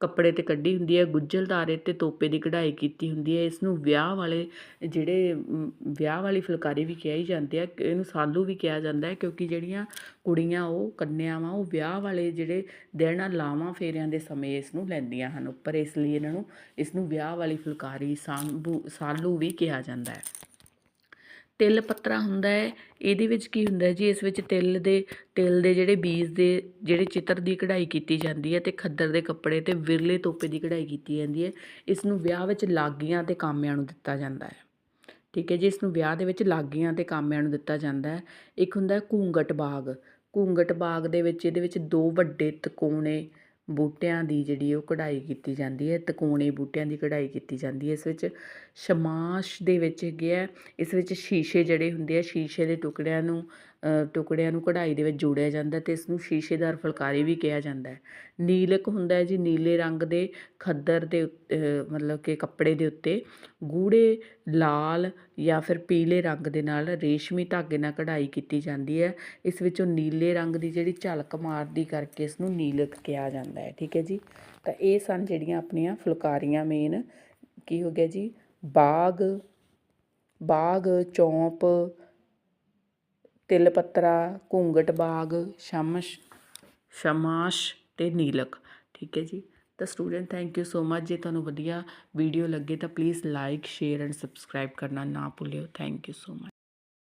ਕੱਪੜੇ 'ਤੇ ਕੱਢੀ ਹੁੰਦੀ ਹੈ, ਗੁੱਜਲ ਇਹ 'ਤੇ ਤੋਪੇ ਦੀ ਕਢਾਈ ਕੀਤੀ ਹੁੰਦੀ ਹੈ। ਇਸ ਨੂੰ ਵਿਆਹ ਵਾਲੇ, ਜਿਹੜੇ ਵਿਆਹ ਵਾਲੀ ਫੁਲਕਾਰੀ ਵੀ ਕਿਹਾ ਹੀ ਜਾਂਦੇ ਆ। ਇਹਨੂੰ ਸਾਲੂ ਵੀ ਕਿਹਾ ਜਾਂਦਾ ਹੈ, ਕਿਉਂਕਿ ਜਿਹੜੀਆਂ ਕੁੜੀਆਂ ਉਹ ਕੰਨਿਆਵਾਂ ਉਹ ਵਿਆਹ ਵਾਲੇ ਜਿਹੜੇ ਦਿਨ ਲਾਵਾਂ ਫੇਰਿਆਂ ਦੇ ਸਮੇਂ ਇਸ ਨੂੰ ਲੈਂਦੀਆਂ ਹਨ। ਉੱਪਰ ਇਸ ਲਈ ਇਹਨਾਂ ਨੂੰ ਇਸ ਨੂੰ ਵਿਆਹ ਵਾਲੀ ਫੁਲਕਾਰੀ ਸਾਂਭੂ, ਸਾਲੂ ਵੀ ਕਿਹਾ ਜਾਂਦਾ ਹੈ। ਤਿਲ ਪੱਤਰਾ ਹੁੰਦਾ ਹੈ, ਇਹਦੇ ਵਿੱਚ ਕੀ ਹੁੰਦਾ ਜੀ? ਇਸ ਵਿੱਚ ਤਿਲ ਦੇ ਤਿਲ ਦੇ ਜਿਹੜੇ ਬੀਜ ਦੇ, ਜਿਹੜੇ ਚਿੱਤਰ ਦੀ ਕਢਾਈ ਕੀਤੀ ਜਾਂਦੀ ਹੈ ਤੇ ਖੱਦਰ ਦੇ ਕੱਪੜੇ ਤੇ ਵਿਰਲੇ ਤੋਪੇ ਦੀ ਕਢਾਈ ਕੀਤੀ ਜਾਂਦੀ ਹੈ। ਇਸ ਨੂੰ ਵਿਆਹ ਵਿੱਚ ਲਾਗੀਆਂ ਤੇ ਕਾਮਿਆਂ ਨੂੰ ਦਿੱਤਾ ਜਾਂਦਾ ਹੈ। ਠੀਕ ਹੈ ਜੀ, ਇਸ ਨੂੰ ਵਿਆਹ ਦੇ ਵਿੱਚ ਲਾਗੀਆਂ ਤੇ ਕਾਮਿਆਂ ਨੂੰ ਦਿੱਤਾ ਜਾਂਦਾ ਹੈ। ਇੱਕ ਹੁੰਦਾ ਹੈ ਘੂੰਗਟ ਬਾਗ। ਘੂੰਗਟ ਬਾਗ ਦੇ ਵਿੱਚ, ਇਹਦੇ ਵਿੱਚ ਦੋ ਵੱਡੇ ਤਕੋਣੇ ਬੂਟਿਆਂ ਦੀ ਜਿਹੜੀ ਉਹ ਕਢਾਈ ਕੀਤੀ ਜਾਂਦੀ ਹੈ, ਤਕੋਣੇ ਬੂਟਿਆਂ ਦੀ ਕਢਾਈ ਕੀਤੀ ਜਾਂਦੀ ਹੈ। ਇਸ ਵਿੱਚ ਸ਼ਮਾਸ਼ ਦੇ ਵਿੱਚ ਹੈਗੇ ਆ, ਇਸ ਵਿੱਚ ਸ਼ੀਸ਼ੇ ਜਿਹੜੇ ਹੁੰਦੇ ਆ, ਸ਼ੀਸ਼ੇ ਦੇ ਟੁਕੜਿਆਂ ਨੂੰ ਟੁਕੜਿਆਂ ਨੂੰ ਕਢਾਈ ਦੇ ਵਿੱਚ ਜੋੜਿਆ ਜਾਂਦਾ ਅਤੇ ਇਸ ਨੂੰ ਸ਼ੀਸ਼ੇਦਾਰ ਫੁਲਕਾਰੀ ਵੀ ਕਿਹਾ ਜਾਂਦਾ ਹੈ। ਨੀਲਕ ਹੁੰਦਾ ਜੀ, ਨੀਲੇ ਰੰਗ ਦੇ ਖੱਦਰ ਦੇ ਉੱਤੇ ਮਤਲਬ ਕਿ ਕੱਪੜੇ ਦੇ ਉੱਤੇ, ਗੂੜ੍ਹੇ, ਲਾਲ ਜਾਂ ਫਿਰ ਪੀਲੇ ਰੰਗ ਦੇ ਨਾਲ ਰੇਸ਼ਮੀ ਧਾਗੇ ਨਾਲ ਕਢਾਈ ਕੀਤੀ ਜਾਂਦੀ ਹੈ। ਇਸ ਵਿੱਚੋਂ ਨੀਲੇ ਰੰਗ ਦੀ ਜਿਹੜੀ ਝਲਕ ਮਾਰਦੀ ਕਰਕੇ ਇਸ ਨੂੰ ਨੀਲਕ ਕਿਹਾ ਜਾਂਦਾ ਹੈ, ਠੀਕ ਹੈ ਜੀ? ਤਾਂ ਇਹ ਸਨ ਜਿਹੜੀਆਂ ਆਪਣੀਆਂ ਫੁਲਕਾਰੀਆਂ ਮੇਨ ਕੀ ਹੋ ਗਿਆ ਜੀ? ਬਾਗ ਬਾਗ, ਚੌਂਪ ਤਿਲ ਪੱਤਰਾ ਘੂੰਗਟ ਬਾਗ, ਸ਼ਮਸ਼ ਸ਼ਮਾਸ਼ ਅਤੇ ਨੀਲਕ। ਠੀਕ ਹੈ ਜੀ। ਤਾਂ student thank you so much ਜੇ ਤੁਹਾਨੂੰ ਵਧੀਆ ਵੀਡੀਓ ਲੱਗੇ ਤਾਂ please like share and subscribe ਕਰਨਾ ਨਾ ਭੁੱਲਿਓ। Thank you so much